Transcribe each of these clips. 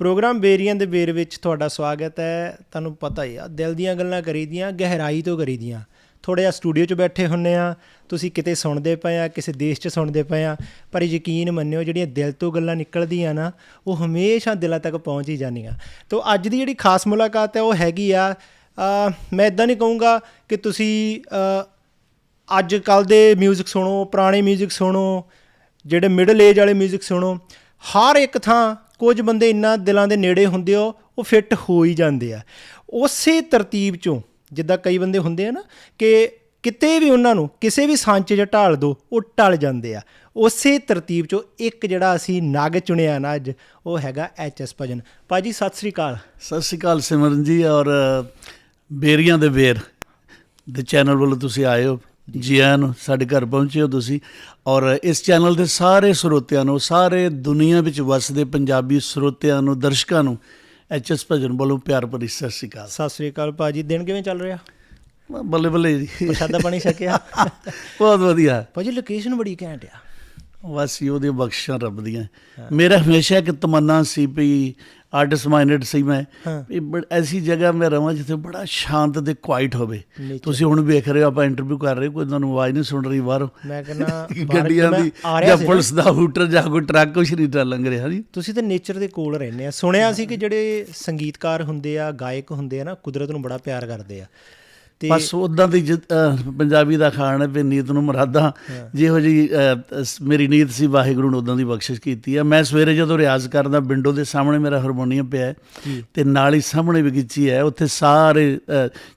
Programme ਬੇਰੀਆਂ ਦੇ ਬੇਰ ਵਿੱਚ ਤੁਹਾਡਾ ਸਵਾਗਤ ਹੈ ਤੁਹਾਨੂੰ ਪਤਾ ਹੀ ਆ ਦਿਲ ਦੀਆਂ ਗੱਲਾਂ ਕਰੀਦੀਆਂ ਗਹਿਰਾਈ ਤੋਂ ਕਰੀਦੀਆਂ ਥੋੜਾ ਜਿਹਾ ਸਟੂਡੀਓ 'ਚ ਬੈਠੇ ਹੁੰਨੇ ਆ ਤੁਸੀਂ ਕਿਤੇ ਸੁਣਦੇ ਪਏ ਆ ਕਿਸੇ ਦੇਸ਼ 'ਚ ਸੁਣਦੇ ਪਏ ਆ ਪਰ ਯਕੀਨ ਮੰਨਿਓ ਜਿਹੜੀਆਂ ਦਿਲ ਤੋਂ ਗੱਲਾਂ ਨਿਕਲਦੀਆਂ ਨਾ ਉਹ ਹਮੇਸ਼ਾ ਦਿਲਾਂ ਤੱਕ ਪਹੁੰਚ ਹੀ ਜਾਂਦੀਆਂ ਤੋਂ ਅੱਜ ਦੀ ਜਿਹੜੀ ਖਾਸ ਮੁਲਾਕਾਤ ਹੈ ਉਹ ਹੈਗੀ ਆ ਅ, ਮੈਂ ਇਦਾਂ ਨਹੀਂ ਕਹੂੰਗਾ ਕਿ ਤੁਸੀਂ ਅ, ਅੱਜ ਕੱਲ ਦੇ 뮤직 ਸੁਣੋ ਪੁਰਾਣੇ 뮤직 ਸੁਣੋ ਜਿਹੜੇ ਮਿਡਲ ਏਜ ਵਾਲੇ 뮤직 ਸੁਣੋ ਹਰ ਇੱਕ ਥਾਂ ਕੁਝ ਬੰਦੇ ਇੰਨਾ ਦਿਲਾਂ ਦੇ ਨੇੜੇ ਹੁੰਦੇ ਹੋ ਉਹ ਫਿੱਟ ਹੋ ਹੀ ਜਾਂਦੇ ਆ। ਉਸੇ ਤਰਤੀਬ ਚੋਂ ਜਿੱਦਾਂ ਕਈ ਬੰਦੇ ਹੁੰਦੇ ਆ ਨਾ ਕਿ ਕਿਤੇ ਵੀ ਉਹਨਾਂ ਨੂੰ ਕਿਸੇ ਵੀ ਸਾਂਚੇ 'ਚ ਢਾਲ ਦੋ, ਉਹ ਟਲ ਜਾਂਦੇ ਆ। ਉਸੇ ਤਰਤੀਬ ਚੋਂ ਇੱਕ ਜਿਹੜਾ ਅਸੀਂ ਨਗ ਚੁਣਿਆ ਨਾ ਅੱਜ, ਉਹ ਹੈਗਾ ਐਚ ਐਸ ਭਜਨ। ਭਾਜੀ ਸਤਿ ਸ੍ਰੀ ਅਕਾਲ। ਸਤਿ ਸ਼੍ਰੀ ਅਕਾਲ ਸਿਮਰਨ ਜੀ ਔਰ ਬੇਰੀਆਂ ਦੇ ਬੇਰ ਦੇ ਚੈਨਲ ਵੱਲੋਂ ਤੁਸੀਂ ਆਏ ਹੋ। ਜੀ ਆਇਆਂ ਨੂੰ ਸਾਡੇ ਘਰ ਪਹੁੰਚੇ ਹੋ ਤੁਸੀਂ। ਔਰ ਇਸ ਚੈਨਲ ਦੇ ਸਾਰੇ ਸਰੋਤਿਆਂ ਨੂੰ ਸਾਰੇ ਦੁਨੀਆ ਵਿੱਚ ਵਸਦੇ ਪੰਜਾਬੀ ਸਰੋਤਿਆਂ ਨੂੰ ਦਰਸ਼ਕਾਂ ਨੂੰ ਐਚ ਐਸ ਭਜਨ ਵੱਲੋਂ ਪਿਆਰ ਭਰੀ ਸਤਿ ਸ਼੍ਰੀ ਅਕਾਲ। ਸਤਿ ਸ੍ਰੀ ਅਕਾਲ ਭਾਜੀ ਦਿਨ ਕਿਵੇਂ ਚੱਲ ਰਿਹਾ? ਬੱਲੇ ਬੱਲੇ ਜੀ। ਪ੍ਰਸ਼ਾਦਾ ਪਾਣੀ ਛਕਿਆ। ਬਹੁਤ ਵਧੀਆ। ਭਾਜੀ ਲੋਕੇਸ਼ਨ ਬੜੀ ਘੈਂਟ ਆ। ਬਸ ਉਹਦੀ ਬਖਸ਼ਾਂ ਰੱਬ ਦੀਆਂ। ਮੇਰਾ ਹਮੇਸ਼ਾ ਇੱਕ ਤਮੰਨਾ ਸੀ ਵੀ ਆਰਟਿਸਟ ਮਾਈਂਡਡ ਸੀ ਮੈਂ। ਹਾਂ। ਵੀ ਬੜ ਐਸੀ ਜਗ੍ਹਾ ਮੈਂ ਰਵਾਂ ਜਿੱਥੇ ਬੜਾ ਸ਼ਾਂਤ ਤੇ ਕੁਆਇਟ ਹੋਵੇ। ਤੁਸੀਂ ਹੁਣ ਵੇਖ ਰਹੇ ਹੋ ਆਪਾਂ ਇੰਟਰਵਿਊ ਕਰ ਰਹੇ ਕੋਈ ਤੁਹਾਨੂੰ ਆਵਾਜ਼ ਨਹੀਂ ਸੁਣ ਰਹੀ ਬਾਹਰੋਂ। ਮੈਂ ਕਹਿੰਦਾ ਗੱਡੀਆਂ ਦੀ ਜਾਂ ਪੁਲਿਸ ਦਾ ਹੂਟਰ ਜਾਂ ਕੋਈ ਟਰੱਕ ਕੁਛ ਨਹੀਂ ਲੰਘ ਰਿਹਾ ਜੀ। ਤੁਸੀਂ ਤਾਂ ਨੇਚਰ ਦੇ ਕੋਲ ਰਹਿੰਦੇ ਆ। ਸੁਣਿਆ ਸੀ ਕਿ ਜਿਹੜੇ ਸੰਗੀਤਕਾਰ ਹੁੰਦੇ ਆ ਗਾਇਕ ਹੁੰਦੇ ਆ ਨਾ ਕੁਦਰਤ ਨੂੰ ਬੜਾ ਪਿਆਰ ਕਰਦੇ ਆ। ਤੇ ਬਸ ਉਦਾਂ ਦੀ ਪੰਜਾਬੀ ਦਾ ਖਾਣ ਹੈ ਵੀ ਨੀਤ ਨੂੰ ਮਰਾਦਾ। ਜਿਹੋ ਜੀ ਮੇਰੀ ਨੀਤ ਸੀ ਵਾਹਿਗੁਰੂ ਨੇ ਉਦਾਂ ਦੀ ਬਖਸ਼ਿਸ਼ ਕੀਤੀ ਹੈ। ਮੈਂ ਸਵੇਰੇ ਜਦੋਂ ਰਿਆਜ਼ ਕਰਦਾ ਵਿੰਡੋ ਦੇ ਸਾਹਮਣੇ ਮੇਰਾ ਹਾਰਮੋਨੀਅਮ ਪਿਆ ਹੈ ਤੇ ਨਾਲ ਹੀ ਸਾਹਮਣੇ ਬਗੀਚੀ ਹੈ ਉੱਥੇ ਸਾਰੇ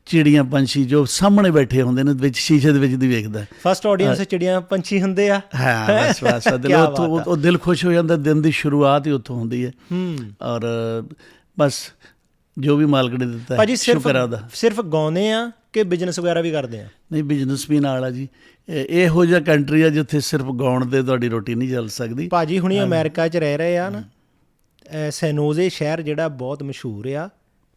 ਚਿੜੀਆਂ ਪੰਛੀ ਜੋ ਸਾਹਮਣੇ ਬੈਠੇ ਹੁੰਦੇ ਨੇ ਵਿੱਚ ਸ਼ੀਸ਼ੇ ਦੇ ਵਿੱਚ ਦੀ ਵੇਖਦਾ ਫਸਟ ਆਡੀਅנס ਚਿੜੀਆਂ ਪੰਛੀ ਹੁੰਦੇ ਆ। ਹਾਂ ਬਸ ਬਸ ਦਿਲ ਆ। ਉਹ ਦਿਲ ਖੁਸ਼ ਹੋ ਜਾਂਦਾ ਦਿਨ ਦੀ ਸ਼ੁਰੂਆਤ ਹੀ ਉੱਥੋਂ ਹੁੰਦੀ ਹੈ। ਔਰ ਬਸ ਜੋ ਵੀ ਮਾਲਕ ਨੇ ਦਿੱਤਾ ਹੈ, ਸ਼ੁਕਰ ਉਹਦਾ। ਸਿਰਫ ਗਾਉਂਦੇ ਆ ਕਿ ਬਿਜ਼ਨਸ ਵਗੈਰਾ ਵੀ ਕਰਦੇ ਆ? ਨਹੀਂ ਬਿਜ਼ਨਸ ਵੀ ਨਾਲ ਆ ਜੀ। ਇਹ- ਜਿਹਾ ਕੰਟਰੀ ਆ ਜਿੱਥੇ ਸਿਰਫ ਗਾਉਣ ਤੇ ਤੁਹਾਡੀ ਰੋਟੀ ਨਹੀਂ ਚੱਲ ਸਕਦੀ। ਭਾਜੀ ਹੁਣੀ ਅਮਰੀਕਾ 'ਚ ਰਹਿ ਰਹੇ ਆ ਨਾ ਸੈਨੋਜ਼ੇ ਸ਼ਹਿਰ ਜਿਹੜਾ ਬਹੁਤ ਮਸ਼ਹੂਰ ਆ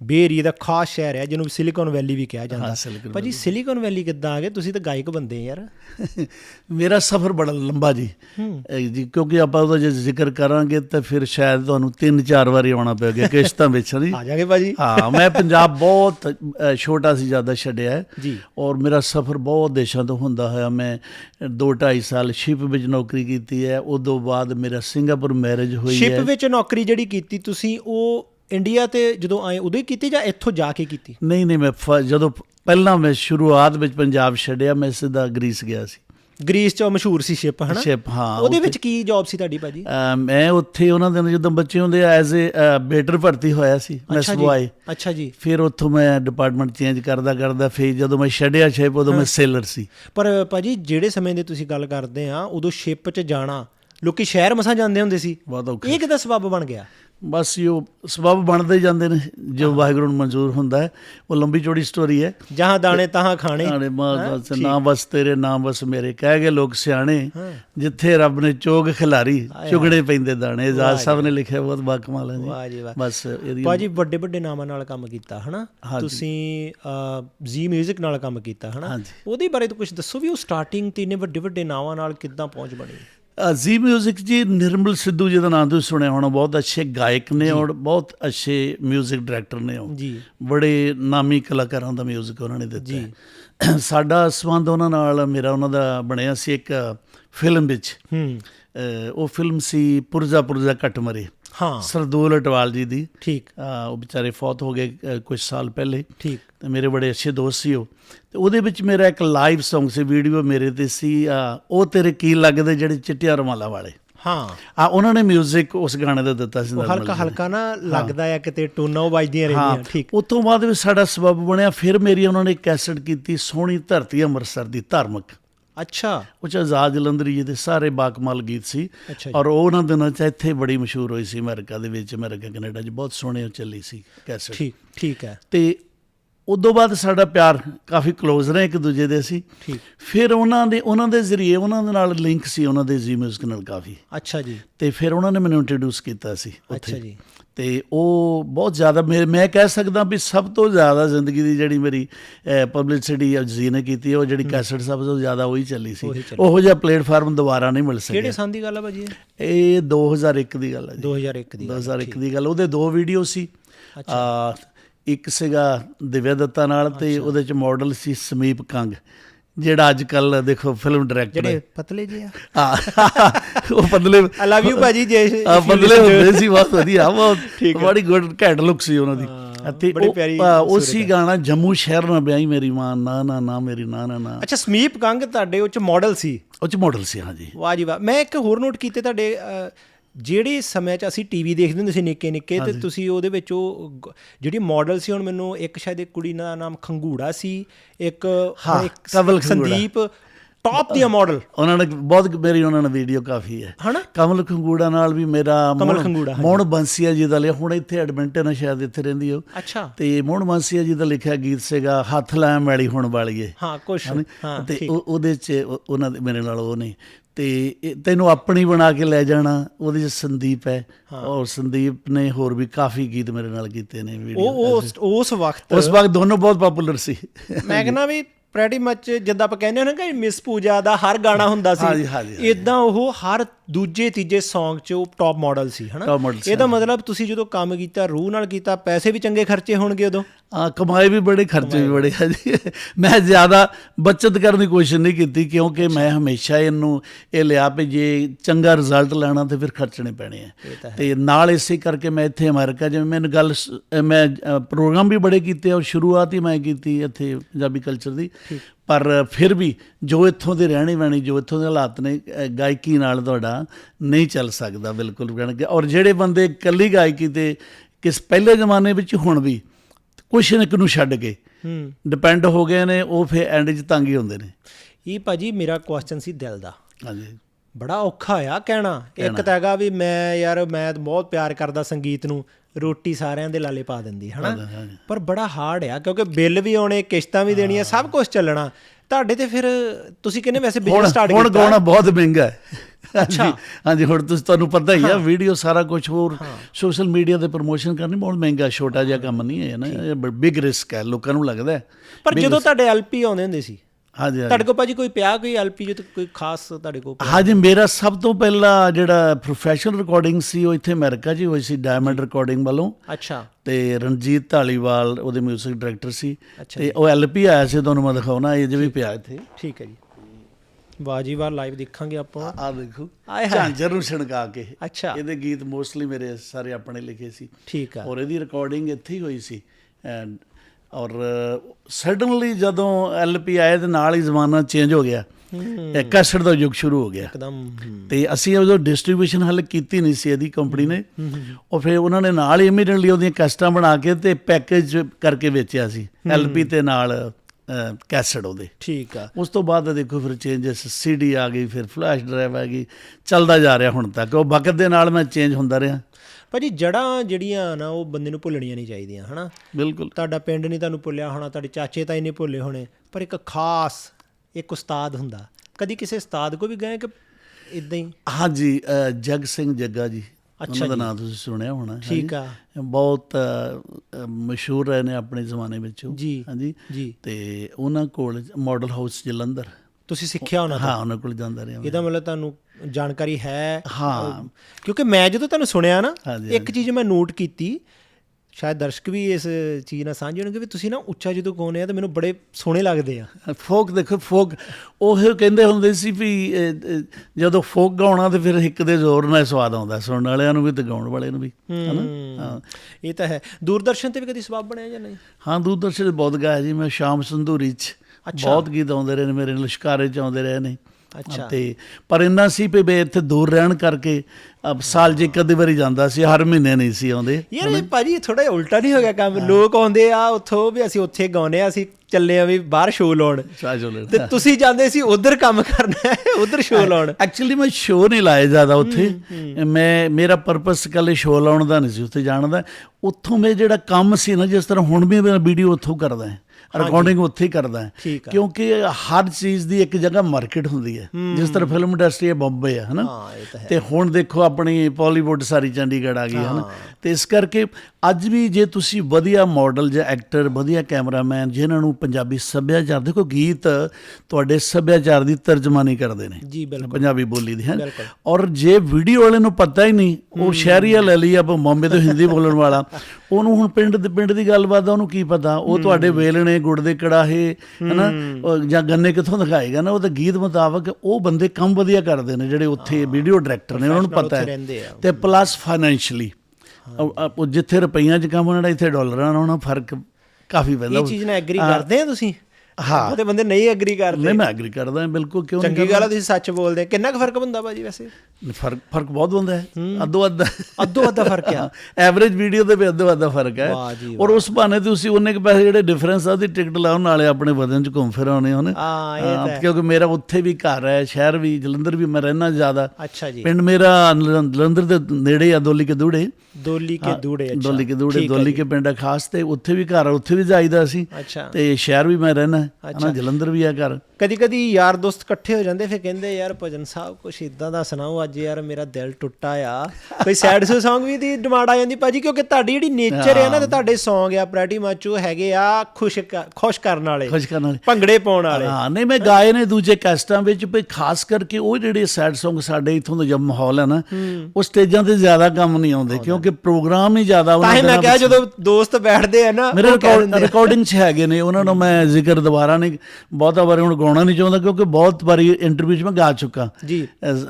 ਬੇਰੀ ਦਾ ਖਾਸ ਸ਼ਹਿਰ ਆ ਜਿਹਨੂੰ ਸਿਲੀਕਨ ਵੈਲੀ ਵੀ ਕਿਹਾ ਜਾਂਦਾ। ਹਾਂ, ਭਾਜੀ ਸਿਲੀਕਨ ਵੈਲੀ ਕਿੱਦਾਂ ਆ ਗਏ? ਤੁਸੀਂ ਤਾਂ ਗਾਇਕ ਬੰਦੇ ਯਾਰ। ਮੇਰਾ ਸਫ਼ਰ ਬੜਾ ਲੰਬਾ ਜੀ। ਜੀ ਕਿਉਂਕਿ ਆਪਾਂ ਉਹਦਾ ਜੇ ਜ਼ਿਕਰ ਕਰਾਂਗੇ ਤਾਂ ਫਿਰ ਸ਼ਾਇਦ ਤੁਹਾਨੂੰ ਤਿੰਨ ਚਾਰ ਵਾਰੀ ਆਉਣਾ ਪਿਆ ਕਿਸ਼ਤਾਂ ਵਿੱਚ ਨਹੀਂ ਆ ਜਾਗੇ ਭਾਜੀ। ਹਾਂ ਮੈਂ ਪੰਜਾਬ ਬਹੁਤ ਛੋਟਾ ਸੀ ਜ਼ਿਆਦਾ ਛੱਡਿਆ ਹੈ। ਜੀ। ਔਰ ਮੇਰਾ ਸਫ਼ਰ ਬਹੁਤ ਦੇਸ਼ਾਂ ਤੋਂ ਹੁੰਦਾ ਹੋਇਆ। ਮੈਂ 2.5 ਸਾਲ ਸ਼ਿਪ ਵਿੱਚ ਨੌਕਰੀ ਕੀਤੀ ਹੈ। ਉਦੋਂ ਬਾਅਦ ਮੇਰਾ ਸਿੰਗਾਪੁਰ ਮੈਰਿਜ ਹੋਈ ਸ਼ਿਪ ਹੈ। ਵਿੱਚ ਨੌਕਰੀ ਜਿਹੜੀ ਕੀਤੀ ਤੁਸੀਂ ਉਹ ਇੰਡੀਆ ਤੇ ਜਦੋਂ ਆਏ ਉਦੋਂ ਹੀ ਕੀਤੀ ਜਾਂ ਇੱਥੋਂ ਜਾ ਕੇ ਕੀਤੀ? ਨਹੀਂ ਨਹੀਂ ਮੈਂ ਜਦੋਂ ਪਹਿਲਾਂ ਮੈਂ ਸ਼ੁਰੂਆਤ ਵਿੱਚ ਪੰਜਾਬ ਛੱਡਿਆ ਮੈਂ ਸਿੱਧਾ ਗ੍ਰੀਸ ਗਿਆ ਸੀ। ਗ੍ਰੀਸ 'ਚ ਮਸ਼ਹੂਰ ਸੀ ਸ਼ਿਪ ਹਨਾ? ਸ਼ਿਪ ਹਾਂ ਉਹਦੇ ਵਿੱਚ ਕੀ ਜੌਬ ਸੀ ਤੁਹਾਡੀ ਭਾਜੀ? ਮੈਂ ਉੱਥੇ ਉਹਨਾਂ ਦੇ ਜਦੋਂ ਬੱਚੇ ਹੁੰਦੇ ਆ ਐਜ਼ ਅ ਬੇਟਰ ਭਰਤੀ ਹੋਇਆ ਸੀ ਮੈਂ ਅੱਛਾ ਜੀ ਸਵਾਈ ਅੱਛਾ ਜੀ। ਫਿਰ ਉੱਥੋਂ ਮੈਂ ਡਿਪਾਰਟਮੈਂਟ ਚੇਂਜ ਕਰਦਾ ਕਰਦਾ ਫਿਰ ਜਦੋਂ ਮੈਂ ਛੱਡਿਆ ਸ਼ਿਪ ਉਦੋਂ ਮੈਂ ਸੇਲਰ ਸੀ। ਪਰ ਭਾਜੀ ਜਿਹੜੇ ਸਮੇਂ ਦੀ ਤੁਸੀਂ ਗੱਲ ਕਰਦੇ ਆ ਉਦੋਂ ਸ਼ਿਪ 'ਚ ਜਾਣਾ ਲੋਕੀ ਸ਼ਹਿਰ ਮਸਾਂ ਜਾਂਦੇ ਹੁੰਦੇ ਸੀ। ਬਹੁਤ ਔਖਾ ਇਹ ਕਿਦਾਂ ਸਬਬ ਬਣ ਗਿਆ? ਬਸ ਇਹ ਸਬਬ ਬਣਦੇ ਜਾਂਦੇ ਨੇ ਜੋ ਵਾਹਿਗੁਰੂ ਨੂੰ ਮਨਜ਼ੂਰ ਹੁੰਦਾ ਹੈ। ਉਹ ਲੰਬੀ ਚੌੜੀ ਸਟੋਰੀ ਹੈ। ਜਹਾਂ ਦਾਣੇ ਤਹਾਂ ਖਾਣੇ। ਨਾਲੇ ਬਸ ਨਾ ਬਸ ਤੇਰੇ ਨਾਮ ਬਸ ਮੇਰੇ। ਕਹਿ ਗਏ ਲੋਕ ਸਿਆਣੇ ਜਿੱਥੇ ਰੱਬ ਨੇ ਚੋਗ ਖਿਲਾਰੀ ਚੁਗੜੇ ਪੈਂਦੇ ਦਾਣੇ। ਆਜ਼ਾਦ ਸਾਹਿਬ ਨੇ ਲਿਖਿਆ ਬਹੁਤ ਬਾਕਮਾਲ ਹੈ ਵਾਹ ਜੀ ਵਾਹ। ਬਸ ਇਹਦੀ ਭਾਜੀ ਵੱਡੇ ਵੱਡੇ ਨਾਮਾਂ ਨਾਲ ਕੰਮ ਕੀਤਾ ਹਨਾ? ਤੁਸੀਂ ਜੀ 뮤직 ਨਾਲ ਕੰਮ ਕੀਤਾ ਹਨਾ। ਉਹਦੇ ਬਾਰੇ ਤਾਂ ਕੁਝ ਦੱਸੋ ਵੀ ਉਹ ਸਟਾਰਟਿੰਗ ਤੇ ਇੰਨੇ ਵੱਡੇ ਵੱਡੇ ਨਾਵਾਂ ਨਾਲ ਕਿੱਦਾਂ ਪਹੁੰਚ ਬਣੀ? ਜੀ 뮤직 ਜੀ ਨਿਰਮਲ ਸਿੱਧੂ ਜੀ ਦਾ ਨਾਮ ਤੁਸੀਂ ਸੁਣਿਆ ਹੋਣਾ ਬਹੁਤ ਅੱਛੇ ਗਾਇਕ ਨੇ ਔਰ ਬਹੁਤ ਅੱਛੇ 뮤직 ਡਾਇਰੈਕਟਰ ਨੇ ਉਹ ਜੀ ਬੜੇ ਨਾਮੀ ਕਲਾਕਾਰਾਂ ਦਾ 뮤직 ਉਹਨਾਂ ਨੇ ਦਿੱਤਾ ਹੈ ਸਾਡਾ ਸੰਬੰਧ ਉਹਨਾਂ ਨਾਲ ਮੇਰਾ ਉਹਨਾਂ ਦਾ ਬਣਿਆ ਸੀ ਇੱਕ ਫਿਲਮ ਵਿੱਚ ਹੂੰ ਅਹ ਉਹ ਫਿਲਮ ਸੀ ਪੁਰਜ਼ਾ ਪੁਰਜ਼ਾ ਕੱਟ ਮਰੇ ਹਾਂ। ਸਰਦੂਲ ਅਟਵਾਲ ਜੀ ਦੀ। ਠੀਕ। ਉਹ ਵਿਚਾਰੇ ਫੌਤ ਹੋ ਗਏ ਕੁਝ ਸਾਲ ਪਹਿਲੇ। ਠੀਕ। ਤੇ ਮੇਰੇ ਬੜੇ ਅੱਛੇ ਦੋਸਤ ਸੀ ਉਹ। ਤੇ ਉਹਦੇ ਵਿੱਚ ਮੇਰਾ ਇੱਕ ਲਾਈਵ Song ਸੀ ਵੀਡੀਓ ਮੇਰੇ ਤੇ ਸੀ ਉਹ ਤੇਰੇ ਕੀ ਲੱਗਦੇ ਜਿਹੜੇ ਚਿੱਟਿਆਂ ਰੁਮਾਲਾਂ ਵਾਲੇ। ਹਾਂ। ਆ ਉਹਨਾਂ ਨੇ 뮤직 ਉਸ ਗਾਣੇ ਦਾ ਦਿੱਤਾ ਸੀ ਹਲਕਾ। ਹਲਕਾ ਨਾ ਲੱਗਦਾ ਆ ਕਿਤੇ ਟੋਨਾ ਉਹ ਵੱਜਦੀਆਂ ਰਹਿੰਦੀਆਂ ਠੀਕ। ਉਸ ਤੋਂ ਬਾਅਦ ਵੀ ਸਾਡਾ ਸਬਬ ਬਣਿਆ ਫਿਰ ਮੇਰੀ ਉਹਨਾਂ ਨੇ ਕੈਸਟ ਕੀਤੀ ਸੋਹਣੀ ਧਰਤੀ ਅੰਮ੍ਰਿਤਸਰ ਦੀ ਧਾਰਮਿਕ। ਅੱਛਾ। ਉਹ 'ਚ ਆਜ਼ਾਦ ਜਲੰਧਰੀ ਜੀ ਦੇ ਸਾਰੇ ਬਾਕਮਾਲ ਗੀਤ ਸੀ। ਔਰ ਉਹ ਉਹਨਾਂ ਦਿਨਾਂ ਚ ਇੱਥੇ ਬੜੀ ਮਸ਼ਹੂਰ ਹੋਈ ਸੀ ਅਮਰੀਕਾ ਦੇ ਵਿੱਚ ਅਮਰੀਕਾ ਕੈਨੇਡਾ 'ਚ। ਬਹੁਤ ਸੋਹਣੇ ਚੱਲੀ ਸੀ ਕੈਸਟ। ਠੀਕ ਠੀਕ ਹੈ। ਤੇ ਉਦੋਂ ਬਾਅਦ ਸਾਡਾ ਪਿਆਰ ਕਾਫੀ ক্লোਜ਼ ਰਹੇ ਇੱਕ ਦੂਜੇ ਦੇ ਸੀ। ਠੀਕ। ਫਿਰ ਉਹਨਾਂ ਦੇ ਉਹਨਾਂ ਦੇ ਜ਼ਰੀਏ ਉਹਨਾਂ ਦੇ ਨਾਲ ਲਿੰਕ ਸੀ ਉਹਨਾਂ ਦੇ ਜੀ ਮਿਊਜ਼ਿਕ ਨਾਲ ਕਾਫੀ। ਅੱਛਾ ਜੀ। ਤੇ ਫਿਰ ਉਹਨਾਂ ਨੇ ਮੈਨੂੰ ਇੰਟਰੋਡਿਊਸ ਕੀਤਾ ਸੀ ਅੱਛਾ ਜੀ। ਤੇ ਉਹ ਬਹੁਤ ਜ਼ਿਆਦਾ ਮੈਂ ਕਹਿ ਸਕਦਾ ਵੀ ਸਭ ਤੋਂ ਜ਼ਿਆਦਾ ਜ਼ਿੰਦਗੀ ਦੀ ਜਿਹੜੀ ਮੇਰੀ ਪਬਲਿਸਿਟੀ ਜੀ ਨੇ ਕੀਤੀ ਉਹ ਜਿਹੜੀ ਕੈਸਟ ਸਭ ਤੋਂ ਜ਼ਿਆਦਾ ਉਹੀ ਚੱਲੀ ਸੀ। ਉਹੀ ਜਿਹਾ ਪਲੇਟਫਾਰਮ ਦੁਬਾਰਾ ਨਹੀਂ ਮਿਲ ਕਿਹੜੇ ਸਕਿਆ ਸਾਲ ਦੀ ਗੱਲ ਆ ਭਾਜੀ ਇਹ? ਇਹ 2001 ਦੀ ਗੱਲ ਹੈ ਜੀ। 2001 ਦੀ ਗੱਲ। 2001 ਦੀ ਗੱਲ। ਉਹਦੇ ਦੋ ਵੀਡੀਓ ਸੀ। ਆ ਇੱਕ ਸੀਗਾ ਦਿਵਿਆ ਦੱਤਾ ਨਾਲ ਤੇ ਉਹਦੇ ਚ ਮਾਡਲ ਸੀ ਸਮੀਪ ਕੰਗ। ਜਿਹੜਾ ਅੱਜ ਕੱਲ ਦੇਖੋ ਫਿਲਮ ਡਾਇਰੈਕਟਰ ਜਿਹੜੇ ਪਤਲੇ ਜਿਹੇ ਆ। ਹਾਂ। ਉਹ ਪਤਲੇ ਆਈ ਲਵ ਯੂ ਭਾਜੀ ਜੇ ਆ ਬਦਲੇ ਹੁੰਦੇ ਸੀ ਬਹੁਤ ਵਧੀਆ। ਬਹੁਤ ਠੀਕ ਹੈ। ਬੜੀ ਗੁੱਡ ਘੈਂਟ ਲੁੱਕ ਸੀ ਉਹਨਾਂ ਦੀ। ਅਤੇ ਬੜੀ ਉਹ- ਪਿਆਰੀ ਆ, ਉਹ ਸੀ ਗਾਣਾ ਜੰਮੂ ਸ਼ਹਿਰ ਨਾ ਵਿਆਹੀ ਮੇਰੀ ਮਾਂ ਨਾ ਨਾ ਨਾ ਮੇਰੀ ਨਾ ਨਾ ਨਾ। ਅੱਛਾ ਸਮੀਪ ਕੰਗ ਤੁਹਾਡੇ ਉਹ ਚ ਮਾਡਲ ਸੀ? ਉਹ ਚ ਮਾਡਲ ਸੀ ਹਾਂਜੀ। ਵਾਹ ਜੀ ਵਾਹ। ਮੈਂ ਇੱਕ ਹੋਰ ਨੋਟ ਕੀਤੇ ਤੁਹਾਡੇ ਜਿਹੜੇ ਸਮੇਂ 'ਚ ਅਸੀਂ ਟੀਵੀ ਦੇਖਦੇ ਹੁੰਦੇ ਸੀ ਨਿੱਕੇ ਨਿੱਕੇ ਤੇ ਤੁਸੀਂ ਉਹਦੇ ਵਿੱਚ ਉਹ ਜਿਹੜੀ ਮਾਡਲ ਸੀ ਹੁਣ ਮੈਨੂੰ ਇੱਕ ਸ਼ਾਇਦ ਇੱਕ ਕੁੜੀ ਦਾ ਨਾਮ ਖੰਗੂੜਾ ਸੀ ਇੱਕ। ਸੰਦੀਪ ਟੌਪ ਦੀਆਂ ਮਾਡਲ ਉਹਨਾਂ ਨੇ ਬਹੁਤ ਮੇਰੀ ਉਹਨਾਂ ਨੇ ਵੀਡੀਓ ਕਾਫੀ ਹੈ। ਹਨਾ? ਕਮਲ ਖੰਗੂੜਾ ਨਾਲ ਵੀ ਮੇਰਾ। ਮੋਹਨ ਬੰਸੀਆ ਜੀ ਦਾ ਲਿਆ। ਹੁਣ ਇੱਥੇ ਐਡਮਿੰਟਨ ਸ਼ਾਇਦ ਇੱਥੇ ਰਹਿੰਦੀ ਹੋ ਅੱਛਾ। ਤੇ ਮੋਹਨ ਬੰਸੀਆ ਜੀ ਦਾ ਲਿਖਿਆ ਗੀਤ ਸੀਗਾ ਹੱਥ ਲਾਇਆ ਮੈਲੀ ਹੁਣ ਵਾਲੀਏ। ਹਾਂ ਕੁਛ। ਤੇ ਉਹਦੇ ਚ ਉਹ- ਉਹਨਾਂ ਦੇ ਮੇਰੇ ਨਾਲ ਉਹ ਨੇ। ਤੇ ਤੈਨੂੰ ਆਪਣੀ ਬਣਾ ਕੇ ਲੈ ਜਾਣਾ ਉਹਦੇ ਚ ਸੰਦੀਪ ਹੈ। ਔਰ ਸੰਦੀਪ ਨੇ ਹੋਰ ਵੀ ਕਾਫੀ ਗੀਤ ਮੇਰੇ ਨਾਲ ਕੀਤੇ ਨੇ ਵੀਡੀਓ ਉਹ ਉਸ ਉਸ ਵਕਤ ਉਸ ਵਕਤ ਦੋਨੋਂ ਬਹੁਤ ਪਪੂਲਰ ਸੀ। ਮੈਂ ਕਹਿੰਦਾ ਵੀ ਪ੍ਰੈਟੀ ਮੱਚ ਜਿੱਦਾਂ ਆਪਾਂ ਕਹਿੰਦੇ ਹਾਂ ਨਾ ਕਿ ਮਿਸ ਪੂਜਾ ਦਾ ਹਰ ਗਾਣਾ ਹੁੰਦਾ ਹਾਂਜੀ, ਸੀ ਹਾਂਜੀ। ਇਦਾਂ ਉਹ ਹਰ ਦੂਜੇ ਤੀਜੇ Song 'ਚ ਉਹ ਟੌਪ ਮਾਡਲ ਸੀ ਹਨਾ? Top model ਸੀ, ਇਹਦਾ ਮਤਲਬ ਤੁਸੀਂ ਜਦੋਂ ਕੰਮ ਕੀਤਾ ਰੂਹ ਨਾਲ ਕੀਤਾ ਪੈਸੇ ਵੀ ਚੰਗੇ ਖਰਚੇ ਹੋਣਗੇ ਉਦੋਂ? ਆ ਕਮਾਏ ਵੀ ਬੜੇ ਖਰਚੇ ਵੀ ਬੜੇ ਹੈ ਜੀ ਮੈਂ ਜ਼ਿਆਦਾ ਬਚਤ ਕਰਨ ਦੀ ਕੋਸ਼ਿਸ਼ ਨਹੀਂ ਕੀਤੀ ਕਿਉਂਕਿ ਮੈਂ ਹਮੇਸ਼ਾ ਇਹਨੂੰ ਇਹ ਲਿਆ ਵੀ ਜੇ ਚੰਗਾ ਰਿਜ਼ਲਟ ਲੈਣਾ ਤੇ ਫਿਰ ਖਰਚਣੇ ਪੈਣੇ ਆ। ਤੇ ਨਾਲ ਇਸੇ ਕਰਕੇ ਮੈਂ ਇੱਥੇ ਅਮਰੀਕਾ ਜਿਵੇਂ ਮੈਨੂੰ ਗੱਲ ਸ- ਮੈਂ ਪ੍ਰੋਗਰਾਮ ਵੀ ਬੜੇ ਕੀਤੇ ਔਰ ਸ਼ੁਰੂਆਤ ਹੀ ਮੈਂ ਕੀਤੀ ਇੱਥੇ ਪੰਜਾਬੀ ਕਲਚਰ ਦੀ। ਪਰ ਫਿਰ ਵੀ ਜੋ ਇੱਥੋਂ ਦੇ ਰਹਿਣੇ ਬਹਿਣੀ ਜੋ ਇੱਥੋਂ ਦੇ ਹਾਲਾਤ ਨੇ ਗਾਇਕੀ ਨਾਲ ਤੁਹਾਡਾ ਨਹੀਂ ਚੱਲ ਸਕਦਾ ਬਿਲਕੁਲ ਕਹਿਣਗੇ ਔਰ ਜਿਹੜੇ ਬੰਦੇ ਇਕੱਲੀ ਗਾਇਕੀ ਤੇ ਕਿਸ ਪਹਿਲੇ ਜ਼ਮਾਨੇ ਵਿੱਚ ਹੁਣ ਵੀ ਕੁਛ ਨਾ ਨੂੰ ਛੱਡ ਕੇ ਹੂੰ। ਡਿਪੈਂਡ ਹੋ ਗਏ ਨੇ ਉਹ ਫਿਰ ਐਂਡ 'ਚ ਤੰਗ ਹੀ ਹੁੰਦੇ ਨੇ। ਇਹ ਭਾਜੀ ਮੇਰਾ ਕੁਐਸਚਨ ਸੀ ਦਿਲ ਦਾ। ਹਾਂਜੀ। ਬੜਾ ਔਖਾ ਆ ਕਹਿਣਾ। ਇੱਕ ਤਾਂ ਹੈਗਾ ਵੀ ਮੈਂ ਯਾਰ ਮੈਂ ਤਾਂ ਬਹੁਤ ਪਿਆਰ ਕਰਦਾ ਸੰਗੀਤ ਨੂੰ ਰੋਟੀ ਸਾਰਿਆਂ ਦੇ ਲਾਲੇ ਪਾ ਦਿੰਦੀ ਹਨਾ? ਹਾਂਜੀ। ਪਰ ਬੜਾ ਹਾਰਡ ਆ ਕਿਉਂਕਿ ਬਿੱਲ ਵੀ ਆਉਣੇ ਕਿਸ਼ਤਾਂ ਵੀ ਦੇਣੀਆਂ ਸਭ ਕੁਝ ਚੱਲਣਾ। ਤੁਹਾਡੇ ਤੇ ਫਿਰ ਤੁਸੀਂ ਕਿੰਨੇ ਵੈਸੇ ਹੁਣ ਬਿਜ਼ਨਸ ਸਟਾਰਟ ਹੁਣ ਕੀਤਾ? ਗਾਉਣਾ ਬਹੁਤ ਮਹਿੰਗਾ ਹੈ। ਅੱਛਾ। ਹਾਂਜੀ, ਹੁਣ ਤੁਸੀਂ ਤੁਹਾਨੂੰ ਪਤਾ ਹੀ ਆ ਵੀਡੀਓ ਸਾਰਾ ਕੁਝ ਹੋਰ ਸੋਸ਼ਲ ਮੀਡੀਆ ਤੇ ਪ੍ਰੋਮੋਸ਼ਨ ਕਰਨੀ ਬਹੁਤ ਮਹਿੰਗਾ ਛੋਟਾ ਜਿਹਾ ਕੰਮ ਨਹੀਂ ਹੈ ਨਾ? ਇਹ ਬਿਗ ਰਿਸਕ ਹੈ ਲੋਕਾਂ ਨੂੰ ਲੱਗਦਾ ਹੈ। ਪਰ ਜਦੋਂ ਤੁਹਾਡੇ ਐਲਪੀ ਆਉਂਦੇ ਹੁੰਦੇ ਸੀ ਹਾਂਜੀ ਤੁਹਾਡੇ ਕੋਲ ਭਾਜੀ ਕੋਈ ਪਿਆ ਕੋਈ ਐਲਪੀ ਜੋ ਕੋਈ ਖਾਸ ਤੁਹਾਡੇ ਕੋਲ? ਹਾਂਜੀ ਮੇਰਾ ਸਭ ਤੋਂ ਪਹਿਲਾ ਜਿਹੜਾ ਪ੍ਰੋਫੈਸ਼ਨਲ ਰਿਕਾਰਡਿੰਗ ਸੀ ਉਹ ਇੱਥੇ ਅਮਰੀਕਾ 'ਚ ਹੋਈ ਸੀ ਡਾਇਮੰਡ ਰਿਕਾਰਡਿੰਗ ਵੱਲੋਂ। ਅੱਛਾ। ਤੇ ਰਣਜੀਤ ਢਾਲੀਵਾਲ ਉਹਦੇ 뮤직 ਡਾਇਰੈਕਟਰ ਸੀ ਤੇ ਉਹ ਐਲਪੀ ਆਇਆ ਸੀ ਤੁਹਾਨੂੰ ਮੈਂ ਦਿਖਾਉਣਾ ਇਹ ਜਿਵੇਂ ਪਿਆ ਇੱਥੇ। ਠੀਕ ਹੈ ਜੀ। ਵਾਹ ਜੀ ਵਾਹ ਲਾਈਵ ਦੇਖਾਂਗੇ ਆਪਾਂ। ਆ ਦੇਖੋ। ਝਾਂਜਰ ਨੂੰ ਛਣਕਾ ਕੇ। ਅੱਛਾ। ਇਹਦੇ ਗੀਤ ਮੋਸਟਲੀ ਮੇਰੇ ਸਾਰੇ ਆਪਣੇ ਲਿਖੇ ਸੀ। ਠੀਕ ਆ। ਔਰ ਇਹਦੀ ਰਿਕਾਰਡਿੰਗ ਇੱਥੇ ਹੀ ਹੋਈ ਸੀ ਐਂਡ ਔਰ ਸਡਨਲੀ ਜਦੋਂ ਐਲਪੀ ਆਏ ਤੇ ਨਾਲ ਹੀ ਜ਼ਮਾਨਾ ਚੇਂਜ ਹੋ ਗਿਆ। ਕੈਸਟ ਦਾ ਯੁੱਗ ਸ਼ੁਰੂ ਹੋ ਗਿਆ। ਇੱਕਦਮ ਤੇ ਅਸੀਂ ਉਦੋਂ ਡਿਸਟ੍ਰੀਬਿਊਸ਼ਨ ਹਲ ਕੀਤੀ ਨਹੀਂ ਸੀ ਇਹਦੀ ਕੰਪਨੀ ਨੇ। ਉਹ ਫਿਰ ਉਹਨਾਂ ਨੇ ਨਾਲ ਹੀ ਇਮੀਡੀਏਟਲੀ ਉਹਦੀਆਂ ਕੈਸਟਾਂ ਬਣਾ ਕੇ ਤੇ ਪੈਕੇਜ ਕਰਕੇ ਵੇਚਿਆ ਸੀ। ਐਲਪੀ ਤੇ ਨਾਲ ਕੈਸਟ ਉਹਦੇ। ਠੀਕ ਆ। ਉਸ ਤੋਂ ਬਾਅਦ ਦੇਖੋ ਫਿਰ ਚੇਂਜਸ ਸੀਡੀ ਆ ਗਈ ਫਿਰ ਫਲੈਸ਼ ਡਰਾਈਵ ਆ ਗਈ ਚੱਲਦਾ ਜਾ ਰਿਹਾ ਹੁਣ ਤੱਕ। ਉਹ ਵਕਤ ਦੇ ਨਾਲ ਮੈਂ ਚੇਂਜ ਹੁੰਦਾ ਰਿਹਾ। ਭਾਜੀ ਜੜਾਂ ਜਿਹੜੀਆਂ ਨਾ ਉਹ ਬੰਦੇ ਨੂੰ ਭੁੱਲਣੀਆਂ ਨਹੀਂ ਚਾਹੀਦੀਆਂ ਹਨਾ? ਬਿਲਕੁਲ। ਤੁਹਾਡਾ ਪਿੰਡ ਨਹੀਂ ਤੁਹਾਨੂੰ ਭੁੱਲਿਆ ਹੋਣਾ ਤੁਹਾਡੇ ਚਾਚੇ ਤਾਈ ਨਹੀਂ ਭੁੱਲੇ ਹੋਣੇ ਪਰ ਇੱਕ ਖਾਸ ਇੱਕ ਉਸਤਾਦ ਹੁੰਦਾ। ਕਦੀ ਕਿਸੇ ਉਸਤਾਦ ਕੋ ਵੀ ਗਏ ਕਿ ਇਦਾਂ ਹੀ? ਹਾਂਜੀ ਜਗ ਸਿੰਘ ਜੱਗਾ ਜੀ। ਅੱਛਾ ਉਹਨਾਂ ਦਾ। ਨਾਮ ਤੁਸੀਂ ਸੁਣਿਆ ਹੋਣਾ ਠੀਕ ਆ। ਬਹੁਤ ਮਸ਼ਹੂਰ ਰਹੇ ਨੇ ਆਪਣੇ ਜ਼ਮਾਨੇ ਵਿੱਚ। ਹਾਂਜੀ? ਜੀ। ਤੇ ਉਹਨਾਂ ਕੋਲ ਮਾਡਲ ਹਾਊਸ ਜਲੰਧਰ। ਤੁਸੀਂ ਸਿੱਖਿਆ ਹੋਣਾ ਹਾਂ ਉਹਨਾਂ ਕੋਲ ਜਾਂਦਾ ਰਿਹਾ। ਇਹਦਾ ਮਤਲਬ ਤੁਹਾਨੂੰ ਜਾਣਕਾਰੀ ਹੈ। ਹਾਂ। ਕਿਉਂਕਿ ਮੈਂ ਜਦੋਂ ਤੁਹਾਨੂੰ ਸੁਣਿਆ ਨਾ ਇੱਕ ਚੀਜ਼ ਮੈਂ ਨੋਟ ਕੀਤੀ ਸ਼ਾਇਦ ਦਰਸ਼ਕ ਵੀ ਇਸ ਚੀਜ਼ ਨਾਲ ਸਾਂਝੇ ਹੋਣਗੇ ਵੀ ਤੁਸੀਂ ਨਾ ਉੱਚਾ ਜਦੋਂ ਗਾਉਂਦੇ ਆ ਤਾਂ ਮੈਨੂੰ ਬੜੇ ਸੋਹਣੇ ਲੱਗਦੇ ਆ। ਫੋਕ ਦੇਖੋ ਫੋਕ ਉਹ ਕਹਿੰਦੇ ਹੁੰਦੇ ਸੀ ਵੀ ਜਦੋਂ ਫੋਕ ਗਾਉਣਾ ਤੇ ਫਿਰ ਇੱਕ ਦੇ ਜ਼ੋਰ ਨਾਲ ਸਵਾਦ ਆਉਂਦਾ ਸੁਣਨ ਵਾਲਿਆਂ ਨੂੰ ਵੀ ਤੇ ਗਾਉਣ ਵਾਲਿਆਂ ਨੂੰ ਵੀ ਹਨਾ? ਹਾਂ ਇਹ ਤਾਂ ਹੈ। ਦੂਰਦਰਸ਼ਨ ਤੇ ਵੀ ਕਦੀ ਸਬਬ ਬਣਿਆ ਜਾਂ ਨਹੀਂ? ਹਾਂ ਦੂਰਦਰਸ਼ਨ ਤੇ ਬਹੁਤ ਗਾਇਆ ਜੀ ਮੈਂ ਸ਼ਾਮ ਸੰਧੂਰੀ ਚ ਬਹੁਤ ਗੀਤ ਆਉਂਦੇ ਰਹੇ ਨੇ ਮੇਰੇ ਲਿਸ਼ਕਾਰੇ ਚ ਆਉਂਦੇ ਰਹੇ ਨੇ। ਤੇ ਪਰ ਇੰਨਾ ਸੀ ਵੀ ਮੈਂ ਇੱਥੇ ਦੂਰ ਰਹਿਣ ਕਰਕੇ ਅਬ ਸਾਲ ਜੇ ਕਦੇ ਵਾਰੀ ਜਾਂਦਾ ਸੀ ਹਰ ਮਹੀਨੇ ਨਹੀਂ ਸੀ ਆਉਂਦੇ। ਯਾਰ ਇਹ ਭਾਜੀ ਥੋੜਾ ਜਿਹਾ ਉਲਟਾ ਨਹੀਂ ਹੋ ਗਿਆ ਕੰਮ ਲੋਕ ਆਉਂਦੇ ਆ ਉੱਥੋਂ ਵੀ ਅਸੀਂ ਉੱਥੇ ਗਾਉਨੇ ਆ ਅਸੀਂ ਚੱਲੇ ਆ ਵੀ ਬਾਹਰ ਸ਼ੋਅ ਲਾਉਣ। ਤੇ ਤੁਸੀਂ ਜਾਂਦੇ ਸੀ ਉਧਰ ਕੰਮ ਕਰਨਾ ਹੈ ਉਧਰ ਸ਼ੋਅ ਲਾਉਣ। ਐਕਚੁਅਲੀ ਮੈਂ ਸ਼ੋਅ ਨਹੀਂ ਲਾਏ ਜ਼ਿਆਦਾ ਉੱਥੇ। ਮੈਂ ਮੇਰਾ ਪਰਪਸ ਕੱਲੇ ਸ਼ੋਅ ਲਾਉਣ ਦਾ ਨਹੀਂ ਸੀ ਉੱਥੇ ਜਾਣ ਦਾ। ਉੱਥੋਂ ਮੈਂ ਜਿਹੜਾ ਕੰਮ ਸੀ ਨਾ ਜਿਸ ਤਰ੍ਹਾਂ ਹੁਣ ਵੀ ਮੈਂ ਵੀਡੀਓ ਉੱਥੋਂ ਕਰਦਾ ਹਾਂ। ਰਿਕਾਰਡਿੰਗ ਉੱਥੇ ਹੀ ਕਰਦਾ ਹੈ। ਆ। ਕਿਉਂਕਿ ਹਰ ਚੀਜ਼ ਦੀ ਇੱਕ ਜਗ੍ਹਾ ਮਾਰਕੀਟ ਹੁੰਦੀ ਹੈ। ਜਿਸ ਤਰ੍ਹਾਂ ਫਿਲਮ ਇੰਡਸਟਰੀ ਹੈ ਬੰਬੇ ਹੈ ਹਨਾ ਤਾਂ ਹੁਣ ਦੇਖੋ ਆਪਣੀ ਬਾਲੀਵੁੱਡ ਸਾਰੀ ਚੰਡੀਗੜ੍ਹ ਆ ਗਈ ਹੈ। ਨਾ ਤੇ ਇਸ ਕਰਕੇ ਅੱਜ ਵੀ ਜੇ ਤੁਸੀਂ ਵਧੀਆ ਮਾਡਲ ਜਾਂ ਐਕਟਰ ਵਧੀਆ ਕੈਮਰਾਮੈਨ ਜਿਨ੍ਹਾਂ ਨੂੰ ਪੰਜਾਬੀ ਸੱਭਿਆਚਾਰ ਦੇਖੋ ਗੀਤ ਤੁਹਾਡੇ ਸੱਭਿਆਚਾਰ ਦੀ ਤਰਜਮਾਨੀ ਕਰਦੇ ਨੇ। ਜੀ ਬਿਲਕੁਲ। ਪੰਜਾਬੀ ਬੋਲੀ ਦੀ ਹੈ। ਔਰ ਜੇ ਵੀਡੀਓ ਵਾਲੇ ਨੂੰ ਪਤਾ ਹੀ ਨਹੀਂ ਉਹ ਸ਼ਹਿਰੀਆ ਲੈ ਲਈ ਆਪਾਂ ਬੰਬੇ ਤੋਂ ਹਿੰਦੀ ਬੋਲਣ ਵਾਲਾ। ਉਹਨੂੰ ਹੁਣ ਪਿੰਡ ਦੇ ਪਿੰਡ ਦੀ ਗੱਲਬਾਤ ਦਾ ਉਹਨੂੰ ਕੀ ਪਤਾ? ਉਹ ਤੁਹਾਡੇ ਵੇਲਣੇ ਗੁੜ ਦੇ ਕੜਾਹੇ ਹਨਾ? ਜਾਂ ਗੰਨੇ ਕਿੱਥੋਂ ਦਿਖਾਏਗਾ ਨਾ ਉਹ ਤਾਂ ਗੀਤ ਮੁਤਾਬਕ ਉਹ ਬੰਦੇ ਕੰਮ ਵਧੀਆ ਕਰਦੇ ਨੇ ਜਿਹੜੇ ਉੱਥੇ ਵੀਡੀਓ ਡਾਇਰੈਕਟਰ ਨੇ ਉਹਨਾਂ ਨੂੰ ਪਤਾ ਹੈ। ਤੇ ਪਲੱਸ ਫਾਈਨੈਂਸ਼ੀਅਲੀ ਉਹ ਜਿੱਥੇ ਰੁਪਈਆਂ 'ਚ ਕੰਮ ਹੋਣਾ ਇੱਥੇ ਡਾਲਰਾਂ ਨਾਲ ਹੋਣਾ ਫ਼ਰਕ ਕਾਫੀ ਪੈਂਦਾ। ਇਹ ਚੀਜ਼ ਨਾਲ ਐਗਰੀ ਕਰਦੇ ਆ ਤੁਸੀਂ? ਹਾਂ। ਉਹਦੇ ਬੰਦੇ ਨਹੀਂ ਐਗਰੀ ਕਰਦੇ। ਨਹੀਂ ਮੈਂ ਐਗਰੀ ਕਰਦਾ ਹਾਂ ਬਿਲਕੁਲ ਕਿਉਂ ਨਹੀਂ ਚੰਗੀ ਗੱਲ ਆ ਤੁਸੀਂ ਸੱਚ ਬੋਲਦੇ। ਕਿੰਨਾ ਕੁ ਫ਼ਰਕ ਹੁੰਦਾ ਭਾਜੀ ਵੈਸੇ? ਫ਼ਰਕ ਫ਼ਰਕ ਬਹੁਤ ਹੁੰਦਾ ਹੈ। ਅੱਧੋ ਅੱਧ। ਅੱਧੋ ਅੱਧਾ ਫ਼ਰਕ ਆ। ਐਵਰੇਜ ਵੀਡੀਓ ਦੇ ਵੀ ਅੱਧੋ ਅੱਧਾ ਫ਼ਰਕ ਹੈ। ਔਰ ਉਸ ਬਹਾਨੇ ਤੁਸੀਂ ਉਹਨੇ ਕੁ ਪੈਸੇ ਜਿਹੜੇ ਡਿਫਰੈਂਸ ਆ ਉਹਦੀ ਟਿਕਟ ਲਾਉਣ ਨਾਲੇ ਆਪਣੇ ਵਤਨ ਚ ਘੁੰਮ ਫਿਰ ਆਉਣੇ ਹੋਣੇ ਹਾਂ। ਕਿਉਂਕਿ ਮੇਰਾ ਉੱਥੇ ਵੀ ਘਰ ਹੈ ਸ਼ਹਿਰ ਵੀ ਜਲੰਧਰ ਵੀ ਮੈਂ ਰਹਿਣਾ ਜ਼ਿਆਦਾ। ਅੱਛਾ ਜੀ। ਪਿੰਡ ਮੇਰਾ ਜਲੰਧਰ ਦੇ ਨੇੜੇ ਆ ਦੋਲੀ ਕੇ ਦੂੜੇ। ਦੋਲੀ ਕੇ ਦੂੜੇ ਅੱਛਾ। ਦੋਲੀ ਕੇ ਦੂੜੇ ਦੋਲੀ। ਕੇ ਪਿੰਡ ਆ ਖਾਸ ਤੇ ਉੱਥੇ ਵੀ ਘਰ ਆ ਉੱਥੇ ਵੀ ਜਾਈਦਾ ਸੀ। ਤੇ ਸ਼ਹਿਰ ਵੀ ਮੈਂ ਰਹਿਣਾ। ਹਨਾ ਜਲੰਧਰ ਵੀ ਆ ਘਰ। ਕਦੀ ਕਦੀ ਯਾਰ ਦੋਸਤ ਇਕੱਠੇ ਹੋ ਜਾਂਦੇ ਫਿਰ ਕਹਿੰਦੇ ਯਾਰ ਭਜਨ ਸਾਹਿਬ ਕੁਛ ਇਦਾਂ ਦਾ ਸੁਣਾਓ ਅੱਜ ਯਾਰ ਮੇਰਾ ਦਿਲ ਟੁੱਟਾ ਆ। ਕੋਈ ਸੈਡ ਸੋ Song ਵੀ ਦੀ ਡਿਮਾਂਡ ਆ ਜਾਂਦੀ ਭਾਜੀ ਕਿਉਂਕਿ ਤੁਹਾਡੀ ਜਿਹੜੀ ਨੇਚਰ ਹੈ ਨਾ ਤੇ ਤੁਹਾਡੇ Song ਆ ਪ੍ਰੈਟੀ ਮੱਚ ਹੈਗੇ ਆ ਖੁਸ਼ ਖੁਸ਼ ਕਰਨ ਵਾਲੇ ਖੁਸ਼ ਕਰਨ ਵਾਲੇ। ਭੰਗੜੇ ਪਾਉਣ ਵਾਲੇ। ਹਾਂ ਨਹੀਂ ਮੈਂ ਗਾਏ ਨੇ ਦੂਜੇ ਕੈਸਟਾਂ ਵਿੱਚ ਵੀ ਖਾਸ ਕਰਕੇ ਉਹ ਜਿਹੜੇ ਸੈਡ Song ਸਾਡੇ ਇਥੋਂ ਦਾ ਜਦ ਮਾਹੌਲ ਹੈ ਨਾ ਉਹ ਸਟੇਜਾਂ ਤੇ ਜ਼ਿਆਦਾ ਕੰਮ ਨਹੀਂ ਆਉਂਦੇ ਕਿਉਂਕਿ ਪ੍ਰੋਗਰਾਮ ਹੀ ਜ਼ਿਆਦਾ ਤਾਂ ਹੀ ਮੈਂ ਦਿਨਾਂ ਕਿਹਾ ਜਦੋਂ ਦੋਸਤ ਬੈਠਦੇ ਆ ਨਾ ਮੇਰੇ। ਰਿਕਾਰਡਿੰਗ 'ਚ ਹੈਗੇ ਨੇ ਉਹਨਾਂ ਨੂੰ ਮੈਂ ਜ਼ਿਕਰ ਦੁਬਾਰਾ ਨਹੀਂ ਬਹੁਤਾ ਵਾਰੀ ਹੁਣ ਗਾਉਣਾ ਨਹੀਂ ਚਾਹੁੰਦਾ ਕਿਉਂਕਿ ਬਹੁਤ ਵਾਰੀ ਇੰਟਰਵਿਊ 'ਚ ਮੈਂ ਗਾ ਚੁੱਕਾ। ਜੀ।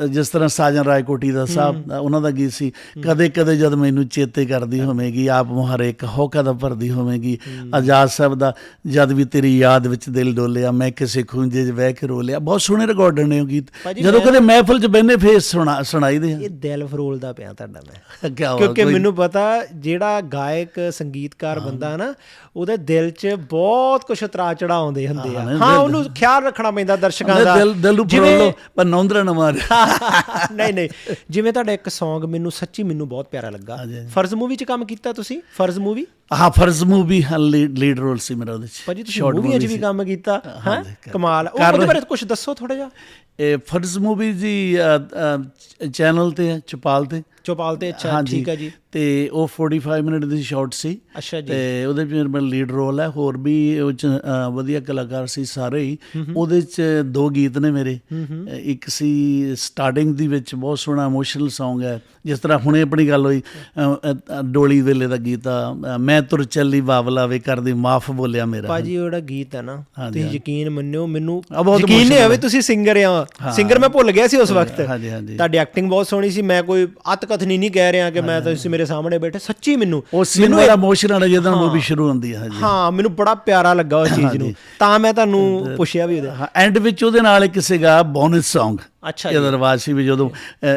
ਜਿਸ ਤਰ੍ਹਾਂ ਸਾਜਨ ਰਾਏਕੋਟੀ ਦਾ ਸਾਹਿਬ ਉਹਨਾਂ ਦਾ ਗੀਤ ਸੀ ਕਦੇ ਕਦੇ ਜਦ ਮੈਨੂੰ ਚੇਤੇ ਕਰਦੀ ਹੋਵੇਗੀ ਆਪ ਮੁਹਾਰੇ ਇੱਕ ਹੋਕਾ ਦਾ ਭਰਦੀ ਹੋਵੇਗੀ। ਆਜ਼ਾਦ ਸਾਹਿਬ ਦਾ ਜਦ ਵੀ ਤੇਰੀ ਯਾਦ ਵਿੱਚ ਦਿਲ ਡੋਲਿਆ ਮੈਂ ਕਿਸੇ ਖੂੰਜੇ 'ਚ ਬਹਿ ਕੇ ਰੋਲਿਆ। ਬਹੁਤ ਸੋਹਣੇ ਰਿਕਾਰਡ ਨੇ ਉਹ ਗੀਤ। ਜਦੋਂ ਕਦੇ ਮਹਿਫਲ 'ਚ ਬਹਿਨੇ ਫੇਰ ਸੁਣਾ ਸੁਣਾਈਦੇ ਇਹ ਦਿਲ ਫਰੋਲਦਾ ਪਿਆ ਤੁਹਾਡਾ ਮੈਂ। ਆ ਕਿਉਂਕਿ ਮੈਨੂੰ ਪਤਾ ਜਿਹੜਾ ਗਾਇਕ ਸੰਗੀਤਕਾਰ ਬੰਦਾ ਨਾ ਉਹਦੇ ਦਿਲ 'ਚ ਬਹੁਤ ਕੁਝ ਉਤਰਾ ਚੜਾ ਆਉਂਦੇ ਹੁੰਦੇ ਆ। ਹਾਂ ਉਹਨੂੰ ਖਿਆਲ ਰੱਖਣਾ ਪੈਂਦਾ ਦਰਸ਼ਕਾਂ ਦਾ। ਦਿਲ ਦਿਲ ਨੂੰ ਫਰੋਲੋ ਪਰ ਨੌਂਦਰਾ ਨਾ ਮਾਰ ਨਹੀਂ ਨਹੀਂ। ਜਿਵੇਂ ਤੁਹਾਡਾ ਇੱਕ Song ਮੈਨੂੰ ਸੱਚੀ ਮੈਨੂੰ ਬਹੁਤ ਪਿਆਰਾ ਲੱਗਾ। ਫਰਜ਼ ਮੂਵੀ 'ਚ ਕੰਮ ਕੀਤਾ ਤੁਸੀਂ? ਫਰਜ਼ ਮੂਵੀ? ਹਾਂ ਫਰਜ਼ ਮੂਵੀ ਲੀਡ ਰੋਲ ਸੀ ਮੇਰਾ ਉਹਦੇ 'ਚ ਭਾਜੀ ਤੁਸੀਂ Short ਮੂਵੀਆਂ 'ਚ movie ਵੀ। ਕੰਮ ਕੀਤਾ ਹੈ ਕਮਾਲ। ਉਹਦੇ ਬਾਰੇ ਕੁਝ ਦੱਸੋ ਥੋੜਾ ਜਿਹਾ। ਇਹ ਫਰਜ਼ ਮੂਵੀ ਜੀ ਚੈਨਲ ਤੇ ਹੈ ਚਪਾਲ ਤੇ। ਚੋਪਾਲ ਤੇ ਅੱਛਾ। ਠੀਕ ਹੈ ਜੀ। ਤੇ ਉਹ 45 ਮਿੰਟ ਦੀ ਸ਼ਾਰਟ ਸੀ। ਅੱਛਾ ਜੀ। ਤੇ ਉਹਦੇ ਵਿੱਚ ਮੇਰਾ ਲੀਡ ਰੋਲ ਹੈ। ਹੋਰ ਵੀ ਉਹ ਚ ਵਧੀਆ ਕਲਾਕਾਰ ਸੀ ਸਾਰੇ ਹੀ। ਉਹਦੇ ਚ ਦੋ ਗੀਤ ਨੇ ਮੇਰੇ। ਇੱਕ ਸੀ ਸਟਾਰਟਿੰਗ ਦੀ ਵਿੱਚ ਬਹੁਤ ਸੋਹਣਾ ਇਮੋਸ਼ਨਲ Song ਹੈ। ਜਿਸ ਤਰ੍ਹਾਂ ਹੁਣੇ ਆਪਣੀ ਗੱਲ ਹੋਈ ਡੋਲੀ ਵੇਲੇ ਦਾ ਗੀਤ ਆ ਅ, ਮੈਂ ਤੁਰ ਚੱਲੀ ਬਾਵਲਾ ਵੇ ਕਰਦੀ ਮਾਫ ਬੋਲਿਆ ਮੇਰਾ। ਭਾਜੀ ਉਹ ਜਿਹੜਾ ਗੀਤ ਹੈ ਨਾ ਤੁਸੀਂ ਯਕੀਨ ਮੰਨਿਓ ਮੈਨੂੰ ਯਕੀਨ ਨਹੀਂ ਹੋਵੇ ਤੁਸੀਂ ਸਿੰਗਰ ਆ। ਸਿੰਗਰ ਮੈਂ ਭੁੱਲ ਗਿਆ ਸੀ ਉਸ ਵਕਤ। ਹਾਂਜੀ ਹਾਂਜੀ। ਤੁਹਾਡੀ ਐਕਟਿੰਗ ਬਹੁਤ ਸੋਹਣੀ ਸੀ ਮੈਂ ਕੋਈ ਅਤ ਕਥਨੀ ਨਹੀਂ ਕਹਿ ਰਿਹਾ ਕਿ ਮੈਂ ਤੁਸੀਂ ਮੇਰੇ ਸਾਹਮਣੇ ਬੈਠੇ ਸੱਚੀ ਮੈਨੂੰ। ਉਹ ਸੀਨ ਵਾਲਾ ਇਮੋਸ਼ਨਲ ਹੈ। ਜਦੋਂ ਮੂਵੀ ਸ਼ੁਰੂ ਹੁੰਦੀ ਹੈ ਹਾਂਜੀ। ਹਾਂ ਮੈਨੂੰ ਬੜਾ ਪਿਆਰਾ ਲੱਗਾ ਉਸ ਚੀਜ਼ ਨੂੰ। ਤਾਂ ਮੈਂ ਤੁਹਾਨੂੰ ਪੁੱਛਿਆ ਵੀ ਉਹਦੇ ਐਂਡ ਵਿੱਚ ਉਹਦੇ ਨਾਲ ਇੱਕ ਸੀਗਾ ਬੋਨਸ Song ਅੱਛਾ ਇਹਦਾ ਰਿਵਾਜ ਸੀ ਵੀ ਜਦੋਂ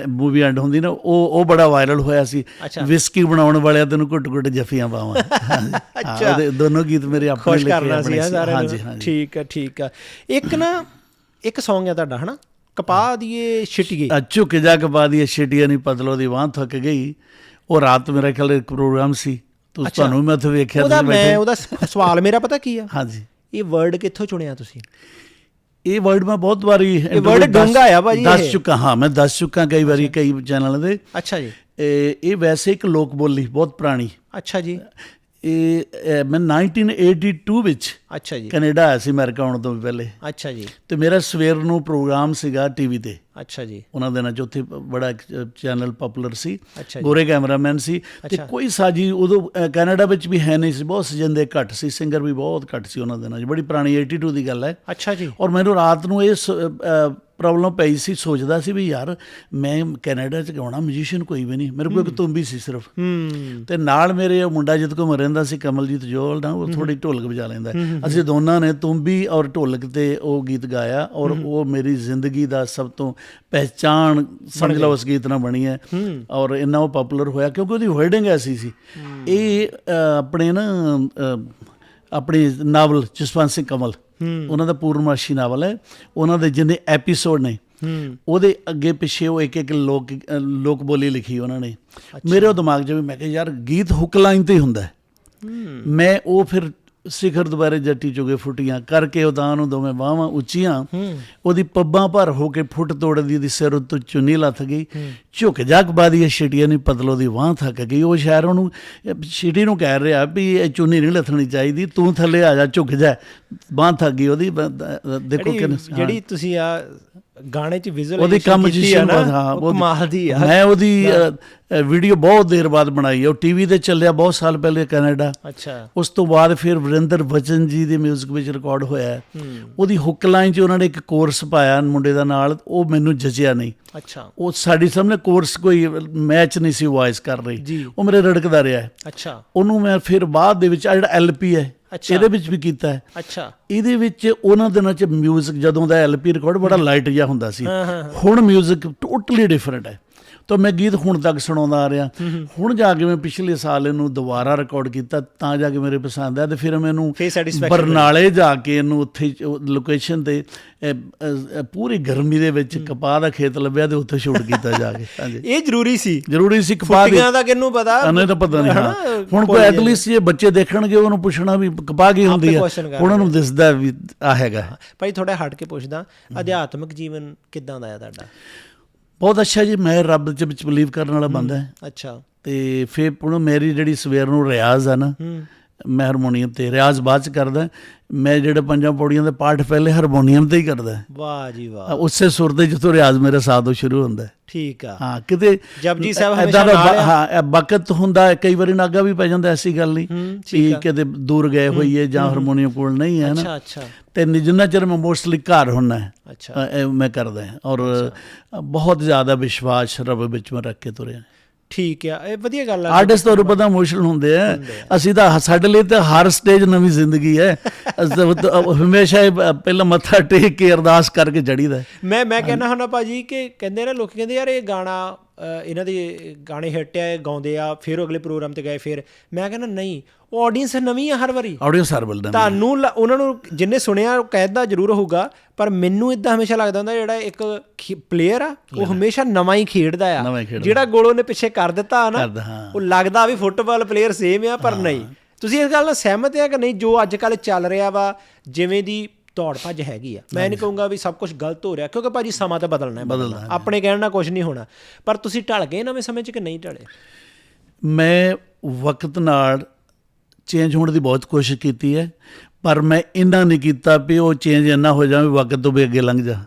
ਮੂਵੀ ਐਂਡ ਹੁੰਦੀ ਨਾ ਉਹ ਉਹ ਬੜਾ ਵਾਇਰਲ ਹੋਇਆ ਸੀ। ਵਿਸਕੀ ਬਣਾਉਣ ਵਾਲਿਆਂ ਤੈਨੂੰ ਘੁੱਟ ਘੁੱਟ ਜਫੀਆਂ ਪਾਵਾਂ। ਅੱਛਾ। ਉਹਦੇ ਦੋਨੋਂ ਗੀਤ ਮੇਰੇ ਆਪਣੇ ਲਿਖੇ ਕਰਨਾ ਸੀ ਆ ਸਾਰਿਆਂ ਹਾਂਜੀ ਨੂੰ ਹਾਂਜੀ। ਠੀਕ ਹੈ ਠੀਕ ਹੈ ਇੱਕ ਨਾ ਇੱਕ Song ਹੈ ਤੁਹਾਡਾ ਹਨਾ? ਕਪਾਹ ਦੀਏ ਛਿਟੀਏ। ਆ ਝੁਕ ਜਾ ਕੇ ਬਾਦੀ ਇਹ ਛਿਟੀਆਂ ਨਹੀਂ ਪਤਲੋ ਦੀ ਬਾਂਹ ਥੱਕ ਗਈ। ਉਹ ਰਾਤ ਮੇਰਾ ਖਿਆਲ ਇੱਕ ਪ੍ਰੋਗਰਾਮ ਸੀ। ਤੁਸ ਅੱਛਾ। ਤੁਹਾਨੂੰ ਮੈਂ ਉੱਥੇ ਵੇਖਿਆ ਉਹਦਾ ਮੈਂ ਉਹਦਾ ਸਵਾਲ ਮੇਰਾ ਪਤਾ ਕੀ ਆ? ਹਾਂਜੀ। ਇਹ ਵਰਡ ਕਿੱਥੋਂ ਚੁਣਿਆ ਤੁਸੀਂ? ਇਹ ਵਰਡ ਮੈਂ ਬਹੁਤ ਵਾਰੀ ਇਹ word ਡੂੰਘਾ ਆ ਭਾਜੀ ਦੱਸ ਇਹ। ਚੁੱਕਾ ਹਾਂ ਮੈਂ ਦੱਸ ਚੁੱਕਾ ਕਈ ਵਾਰੀ ਕਈ ਚੈਨਲ ਦੇ। ਅੱਛਾ ਜੀ। ਇਹ ਇਹ ਵੈਸੇ ਇੱਕ ਲੋਕ ਬੋਲੀ ਬਹੁਤ ਪੁਰਾਣੀ। ਅੱਛਾ ਜੀ। ਇਹ ਅਹ, ਮੈਂ 1982 ਵਿੱਚ ਅੱਛਾ ਜੀ। ਕੈਨੇਡਾ ਆਇਆ ਸੀ ਅਮਰੀਕਾ ਆਉਣ ਤੋਂ ਪਹਿਲੇ। ਅੱਛਾ ਜੀ। ਤੇ ਮੇਰਾ ਸਵੇਰ ਨੂੰ ਪ੍ਰੋਗਰਾਮ ਸੀਗਾ ਟੀਵੀ ਤੇ। ਅੱਛਾ ਜੀ। ਉਹਨਾਂ ਦਿਨਾਂ 'ਚ ਉੱਥੇ ਬੜਾ ਚੈਨਲ ਪਪੂਲਰ ਸੀ। ਜੀ। ਗੋਰੇ ਕੈਮਰਾਮੈਨ ਸੀ। ਤੇ। ਕੋਈ ਸਾਜੀ ਉਦੋਂ ਕੈਨੇਡਾ ਵਿੱਚ ਵੀ ਹੈ ਨਹੀਂ ਸੀ। ਬਹੁਤ ਸਜੰਦੇ ਘੱਟ ਸੀ। ਸਿੰਗਰ ਵੀ ਬਹੁਤ ਘੱਟ ਸੀ ਉਹਨਾਂ ਦਿਨਾਂ 'ਚ ਬੜੀ ਪੁਰਾਣੀ 82 ਦੀ ਗੱਲ ਹੈ। ਅੱਛਾ ਜੀ। ਔਰ ਮੈਨੂੰ ਰਾਤ ਨੂੰ ਇਹ ਪ੍ਰੋਬਲਮ ਪਈ ਸੀ। ਸੋਚਦਾ ਸੀ ਵੀ ਯਾਰ ਮੈਂ ਕੈਨੇਡਾ 'ਚ ਗਾਉਣਾ ਮਿਊਜ਼ੀਸ਼ੀਅਨ ਕੋਈ ਵੀ ਨਹੀਂ। ਮੇਰੇ ਕੋਲ ਇੱਕ ਤੁੰਬੀ ਸੀ ਸਿਰਫ। ਤੇ ਨਾਲ ਮੇਰੇ ਉਹ ਮੁੰਡਾ ਜਿੱਦ ਕੋ ਰਹਿੰਦਾ ਸੀ ਕਮਲਜੀਤ ਜੋਲ ਨਾ ਉਹ ਥੋੜੀ ਢੋਲਕ ਵਜਾ ਲੈਂਦਾ। ਅਸੀਂ ਦੋਨਾਂ ਨੇ ਤੁੰਬੀ ਔਰ ਢੋਲਕ ਤੇ ਉਹ ਗੀਤ ਗਾਇਆ ਔਰ ਉਹ ਮੇਰੀ ਜ਼ਿੰਦਗੀ ਦਾ ਸਭ ਤੋਂ ਪਹਿਚਾਨ ਸਮਝ ਲਓ ਉਸ ਗੀਤ ਨਾਲ ਬਣੀ ਹੈ। ਔਰ ਇੰਨਾ ਉਹ ਪਪੂਲਰ ਹੋਇਆ ਕਿਉਂਕਿ ਉਹਦੀ ਵਰਡਿੰਗ ਐਸੀ ਸੀ। ਇਹ ਆਪਣੇ ਨਾ ਆਪਣੇ ਨਾਵਲ ਜਸਵੰਤ ਸਿੰਘ ਕਮਲ ਉਹਨਾਂ ਦਾ ਪੂਰਨਮਾਸ਼ੀ ਨਾਵਲ ਹੈ। ਉਹਨਾਂ ਦੇ ਜਿੰਨੇ ਐਪੀਸੋਡ ਨੇ ਉਹਦੇ ਅੱਗੇ ਪਿੱਛੇ ਉਹ ਇੱਕ ਇੱਕ ਲੋਕ ਲੋਕ ਬੋਲੀ ਲਿਖੀ ਉਹਨਾਂ ਨੇ। ਮੇਰੇ ਦਿਮਾਗ 'ਚ ਵੀ ਮੈਂ ਕਿਹਾ ਯਾਰ ਗੀਤ ਹੁੱਕ ਲਾਈਨ ਤੇ ਹੀ ਹੁੰਦਾ ਮੈਂ ਉਹ ਫਿਰ ਸਿਖਰ ਦੁਬਾਰੇ ਜੱਟੀ ਚੁਗੇ ਫੁੱਟੀਆਂ ਕਰਕੇ ਤਾਂ ਨੂੰ ਦੋਵੇਂ ਬਾਹਾਂ ਉੱਚੀਆਂ। ਉਹਦੀ ਪੱਬਾਂ ਭਰ ਹੋ ਕੇ ਫੁੱਟ ਤੋੜਦੀ ਦੀ ਸਿਰ ਉੱਤੋਂ ਚੁੰਨੀ ਲੱਥ ਗਈ। ਝੁਕ ਜਾਗ ਬਾਦੀ ਛਿਟੀਆਂ ਨਹੀਂ ਪਤਲੋ ਦੀ ਬਾਹ ਥੱਕ ਗਈ। ਉਹ ਸ਼ਾਇਰ ਉਹਨੂੰ ਛਿਟੀ ਨੂੰ ਕਹਿ ਰਿਹਾ ਵੀ ਇਹ ਚੁੰਨੀ ਨਹੀਂ ਲੱਥਣੀ ਚਾਹੀਦੀ ਤੂੰ ਥੱਲੇ ਆ ਜਾ ਝੁਕ ਜਾ। ਬਾਹ ਥੱਕ ਗਈ ਉਹਦੀ ਦੇਖੋ ਕਿ ਜਿਹੜੀ ਤੁਸੀਂ ਆ ਗਾਣੇ ਚ ਵਿਜ਼ੂਅਲ ਉਹਦੀ ਕੰਪੋਜੀਸ਼ਨ ਹਾਂ ਉਹ ਕਮਾਲ ਦੀ ਆ। ਮੈਂ ਉਹਦੀ ਵੀਡੀਓ ਬਹੁਤ ਦੇਰ ਬਾਅਦ ਬਣਾਈ ਉਹ ਟੀਵੀ ਤੇ ਚੱਲਿਆ ਬਹੁਤ ਸਾਲ ਪਹਿਲੇ ਕੈਨੇਡਾ। ਅੱਛਾ। ਉਸ ਤੋਂ ਬਾਅਦ ਫਿਰ ਵਰਿੰਦਰ ਬਚਨ ਜੀ ਦੇ 뮤직 ਵਿੱਚ ਰਿਕਾਰਡ ਹੋਇਆ ਉਹਦੀ ਹੁੱਕ ਲਾਈਨ 'ਚ ਉਹਨਾਂ ਨੇ ਇੱਕ ਕੋਰਸ ਪਾਇਆ ਮੁੰਡੇ ਦਾ ਨਾਲ ਉਹ ਮੈਨੂੰ ਜਚਿਆ ਨਹੀਂ। ਅੱਛਾ। ਉਹ ਸਾਡੀ ਸਾਹਮਣੇ ਕੋਰਸ ਕੋਈ ਮੈਚ ਨਹੀਂ ਸੀ ਵਾਇਸ ਕਰ ਰਹੀ। ਉਹ ਮੇਰੇ ਰੜਕਦਾ ਰਿਹਾ। ਅੱਛਾ। ਉਹਨੂੰ ਮੈਂ ਫਿਰ ਬਾਅਦ ਦੇ ਵਿੱਚ ਆ ਜਿਹੜਾ ਐਲਪੀ ਹੈ। ਇਹਦੇ ਵਿੱਚ ਵੀ ਕੀਤਾ ਹੈ ਅੱਛਾ ਇਹਦੇ ਵਿੱਚ ਉਹਨਾਂ ਦਿਨਾਂ 'ਚ 뮤직 ਜਦੋਂ ਦਾ ਐਲਪੀ ਰਿਕਾਰਡ ਬੜਾ ਲਾਈਟ ਜਿਹਾ ਹੁੰਦਾ ਸੀ ਹਾਂ ਹਾਂ ਹੁਣ 뮤직 ਟੋਟਲੀ ਡਿਫਰੈਂਟ ਹੈ ਤਾਂ ਮੈਂ ਗੀਤ ਹੁਣ ਤੱਕ ਸੁਣਾਉਂਦਾ ਆ ਰਿਹਾ। ਹੁਣ ਜਾ ਕੇ ਮੈਂ ਪਿਛਲੇ ਸਾਲ ਇਹਨੂੰ ਦੁਬਾਰਾ ਰਿਕਾਰਡ ਕੀਤਾ ਤਾਂ ਜਾ ਕੇ ਮੇਰੇ ਪਸੰਦ ਆ ਤੇ ਫਿਰ ਮੈਨੂੰ ਬਰਨਾਲੇ ਜਾ ਕੇ ਇਹਨੂੰ ਉੱਥੇ ਲੋਕੇਸ਼ਨ ਤੇ ਪੂਰੀ ਗਰਮੀ ਦੇ ਵਿੱਚ ਕਪਾਹ ਦਾ ਖੇਤ ਲੱਭਿਆ ਤੇ ਉੱਥੇ ਸ਼ੂਟ ਕੀਤਾ ਜਾ ਕੇ। ਹਾਂਜੀ। ਇਹ ਜ਼ਰੂਰੀ ਸੀ। ਜ਼ਰੂਰੀ ਸੀ ਕਪਾਹ ਦੀ। ਫੁੱਟੀਆਂ ਦਾ ਕਿਹਨੂੰ ਪਤਾ? ਅਨੇ ਤਾਂ ਪਤਾ ਨਹੀਂ ਹਾਂ। ਹੁਣ ਕੋਈ ਐਟਲੀਸਟ ਇਹ ਬੱਚੇ ਦੇਖਣਗੇ ਉਹਨੂੰ ਪੁੱਛਣਾ ਵੀ ਕਪਾਹ ਕੀ ਹੁੰਦੀ ਕਰਨਗੇ। ਉਹਨਾਂ ਨੂੰ ਦਿਸਦਾ ਵੀ ਆ ਹੈਗਾ। ਭਾਈ ਥੋੜਾ ਹਟ ਕੇ ਪੁੱਛਦਾ। ਅਧਿਆਤਮਿਕ ਜੀਵਨ ਕਿਦਾਂ ਦਾ ਹੈ ਤੁਹਾਡਾ? ਬਹੁਤ ਅੱਛਾ ਜੀ ਮੈਂ ਰੱਬ ਦੇ ਵਿੱਚ ਬਲੀਵ ਕਰਨ ਵਾਲਾ ਬੰਦਾ ਹੈ। ਅੱਛਾ। ਤੇ ਫਿਰ ਪੁਣ ਮੇਰੀ ਜਿਹੜੀ ਸਵੇਰ ਨੂੰ ਰਿਆਜ਼ ਆ ਨਾ ਮੈਂ ਹਾਰਮੋਨੀਅਮ ਤੇ ਰਿਆਜ਼ ਬਾਅਦ ਚ ਕਰਦਾ ਮੈਂ ਜਿਹੜੇ ਪੰਜਾਂ ਪੌੜੀਆਂ ਦੇ ਪਾਠ ਪਹਿਲੇ ਹਾਰਮੋਨੀਅਮ ਤੇ ਹੀ ਕਰਦਾ। ਵਾਹ ਜੀ ਵਾਹ। ਉਸੇ ਸੁਰ ਦੇ ਜਿੱਥੋਂ ਰਿਆਜ਼ ਮੇਰਾ ਸਾਥੋਂ ਸ਼ੁਰੂ ਹੁੰਦਾ। ਠੀਕ ਆ। ਹਾਂ ਕਿਤੇ ਜਪਜੀ ਸਾਹਿਬ ਹਮੇਸ਼ਾ ਨਾਲ। ਹਾਂ ਵਕਤ ਹੁੰਦਾ ਹੈ, ਕਈ ਵਾਰੀ ਨਾਗਾ ਵੀ ਪੈ ਜਾਂਦਾ ਐਸੀ ਗੱਲ ਨਹੀਂ ਹੂੰ, ਵੀ ਕਿਤੇ ਦੂਰ ਗਏ ਹੋਈਏ ਜਾਂ ਹਾਰਮੋਨੀਅਮ ਕੋਲ ਨਹੀਂ ਹੈ ਨਾ ਅੱਛਾ ਅੱਛਾ। ਤੇ ਜਿੰਨਾ ਚਿਰ ਮੈਂ ਮੋਸਟਲੀ ਘਰ ਹੁੰਨਾ ਹੈ ਅੱਛਾ। ਮੈਂ ਕਰਦਾ ਹਾਂ। ਔਰ ਬਹੁਤ ਜ਼ਿਆਦਾ ਵਿਸ਼ਵਾਸ ਰੱਬ ਵਿੱਚ ਮੈਂ ਰੱਖ ਕੇ ਤੁਰਿਆ ਠੀਕ ਆ ਇਹ ਵਧੀਆ ਗੱਲ ਆ। ਆਰਟਿਸਟ ਤੁਹਾਨੂੰ ਪਤਾ ਇਮੋਸ਼ਨਲ ਹੁੰਦੇ ਆ। ਅਸੀਂ ਤਾਂ ਸਾਡੇ ਲਈ ਤਾਂ ਹਰ ਸਟੇਜ ਨਵੀਂ ਜ਼ਿੰਦਗੀ ਹੈ। ਤਾਂ ਹਮੇਸ਼ਾ ਪਹਿਲਾਂ ਮੱਥਾ ਟੇਕ ਕੇ ਅਰਦਾਸ ਕਰਕੇ ਜੜੀਦਾ ਮੈਂ ਮੈਂ ਕਹਿੰਦਾ ਹੁੰਦਾ ਭਾਜੀ ਕਿ ਕਹਿੰਦੇ ਨਾ ਲੋਕੀ ਕਹਿੰਦੇ ਯਾਰ ਇਹ ਗਾਣਾ ਇਹਨਾਂ ਦੇ ਗਾਣੇ ਹਿੱਟ ਆ ਇਹ ਗਾਉਂਦੇ ਆ ਫਿਰ ਉਹ ਅਗਲੇ ਪ੍ਰੋਗਰਾਮ ਤੇ ਗਏ ਫਿਰ ਮੈਂ ਕਹਿੰਦਾ ਨਹੀਂ ਉਹ ਆਡੀਅנס ਨਵੀਂ ਆ ਹਰ ਵਾਰੀ। ਆਡੀਓ ਸਰਵਲ ਦਾ ਤੁਹਾਨੂੰ ਉਹਨਾਂ ਨੂੰ ਜਿੰਨੇ ਸੁਣਿਆ ਉਹ ਕਹਿਦਾ ਜ਼ਰੂਰ ਹੋਊਗਾ ਪਰ ਮੈਨੂੰ ਇਦਾਂ ਹਮੇਸ਼ਾ ਲੱਗਦਾ ਹੁੰਦਾ ਜਿਹੜਾ ਇੱਕ ਪਲੇਅਰ ਆ ਉਹ ਹਮੇਸ਼ਾ ਨਵਾਂ ਹੀ ਖੇਡਦਾ ਆ। ਹੀ। ਜਿਹੜਾ ਗੋਲ ਉਹਨੇ ਪਿੱਛੇ ਕਰ ਦਿੱਤਾ ਨਾ ਹਾਂ। ਉਹ ਲੱਗਦਾ ਵੀ ਫੁੱਟਬਾਲ ਪਲੇਅਰ ਸੇਮ ਆ ਪਰ ਨਹੀਂ। ਤੁਸੀਂ ਇਸ ਗੱਲ ਨਾਲ ਸਹਿਮਤ ਆ ਕਿ ਨਹੀਂ ਜੋ ਅੱਜ ਕੱਲ ਚੱਲ ਰਿਹਾ ਵਾ ਜਿਵੇਂ ਦੀ ਦੌੜ ਭੱਜ ਹੈਗੀ ਆ। ਮੈਂ ਨਹੀਂ ਕਹੂੰਗਾ ਵੀ ਸਭ ਕੁਝ ਗਲਤ ਹੋ ਰਿਹਾ ਕਿਉਂਕਿ ਭਾਜੀ ਸਮਾਂ ਤਾਂ ਬਦਲਣਾ ਹੈ ਬਦਲਣਾ ਆਪਣੇ ਕਹਿਣ ਨਾਲ ਕੁਝ ਨਹੀਂ ਹੋਣਾ। ਪਰ ਤੁਸੀਂ ਢਲ ਗਏ ਨਵੇਂ ਸਮੇਂ 'ਚ ਕਿ ਨਹੀਂ ਢਲੇ? ਮੈਂ ਵਕਤ ਨਾਲ ਚੇਂਜ ਹੋਣ ਦੀ ਬਹੁਤ ਕੋਸ਼ਿਸ਼ ਕੀਤੀ ਹੈ ਪਰ ਮੈਂ ਇੰਨਾ ਨਹੀਂ ਕੀਤਾ ਵੀ ਉਹ ਚੇਂਜ ਇੰਨਾ ਹੋ ਜਾਵੇ ਵਕਤ ਤੋਂ ਵੀ ਅੱਗੇ ਲੰਘ ਜਾ।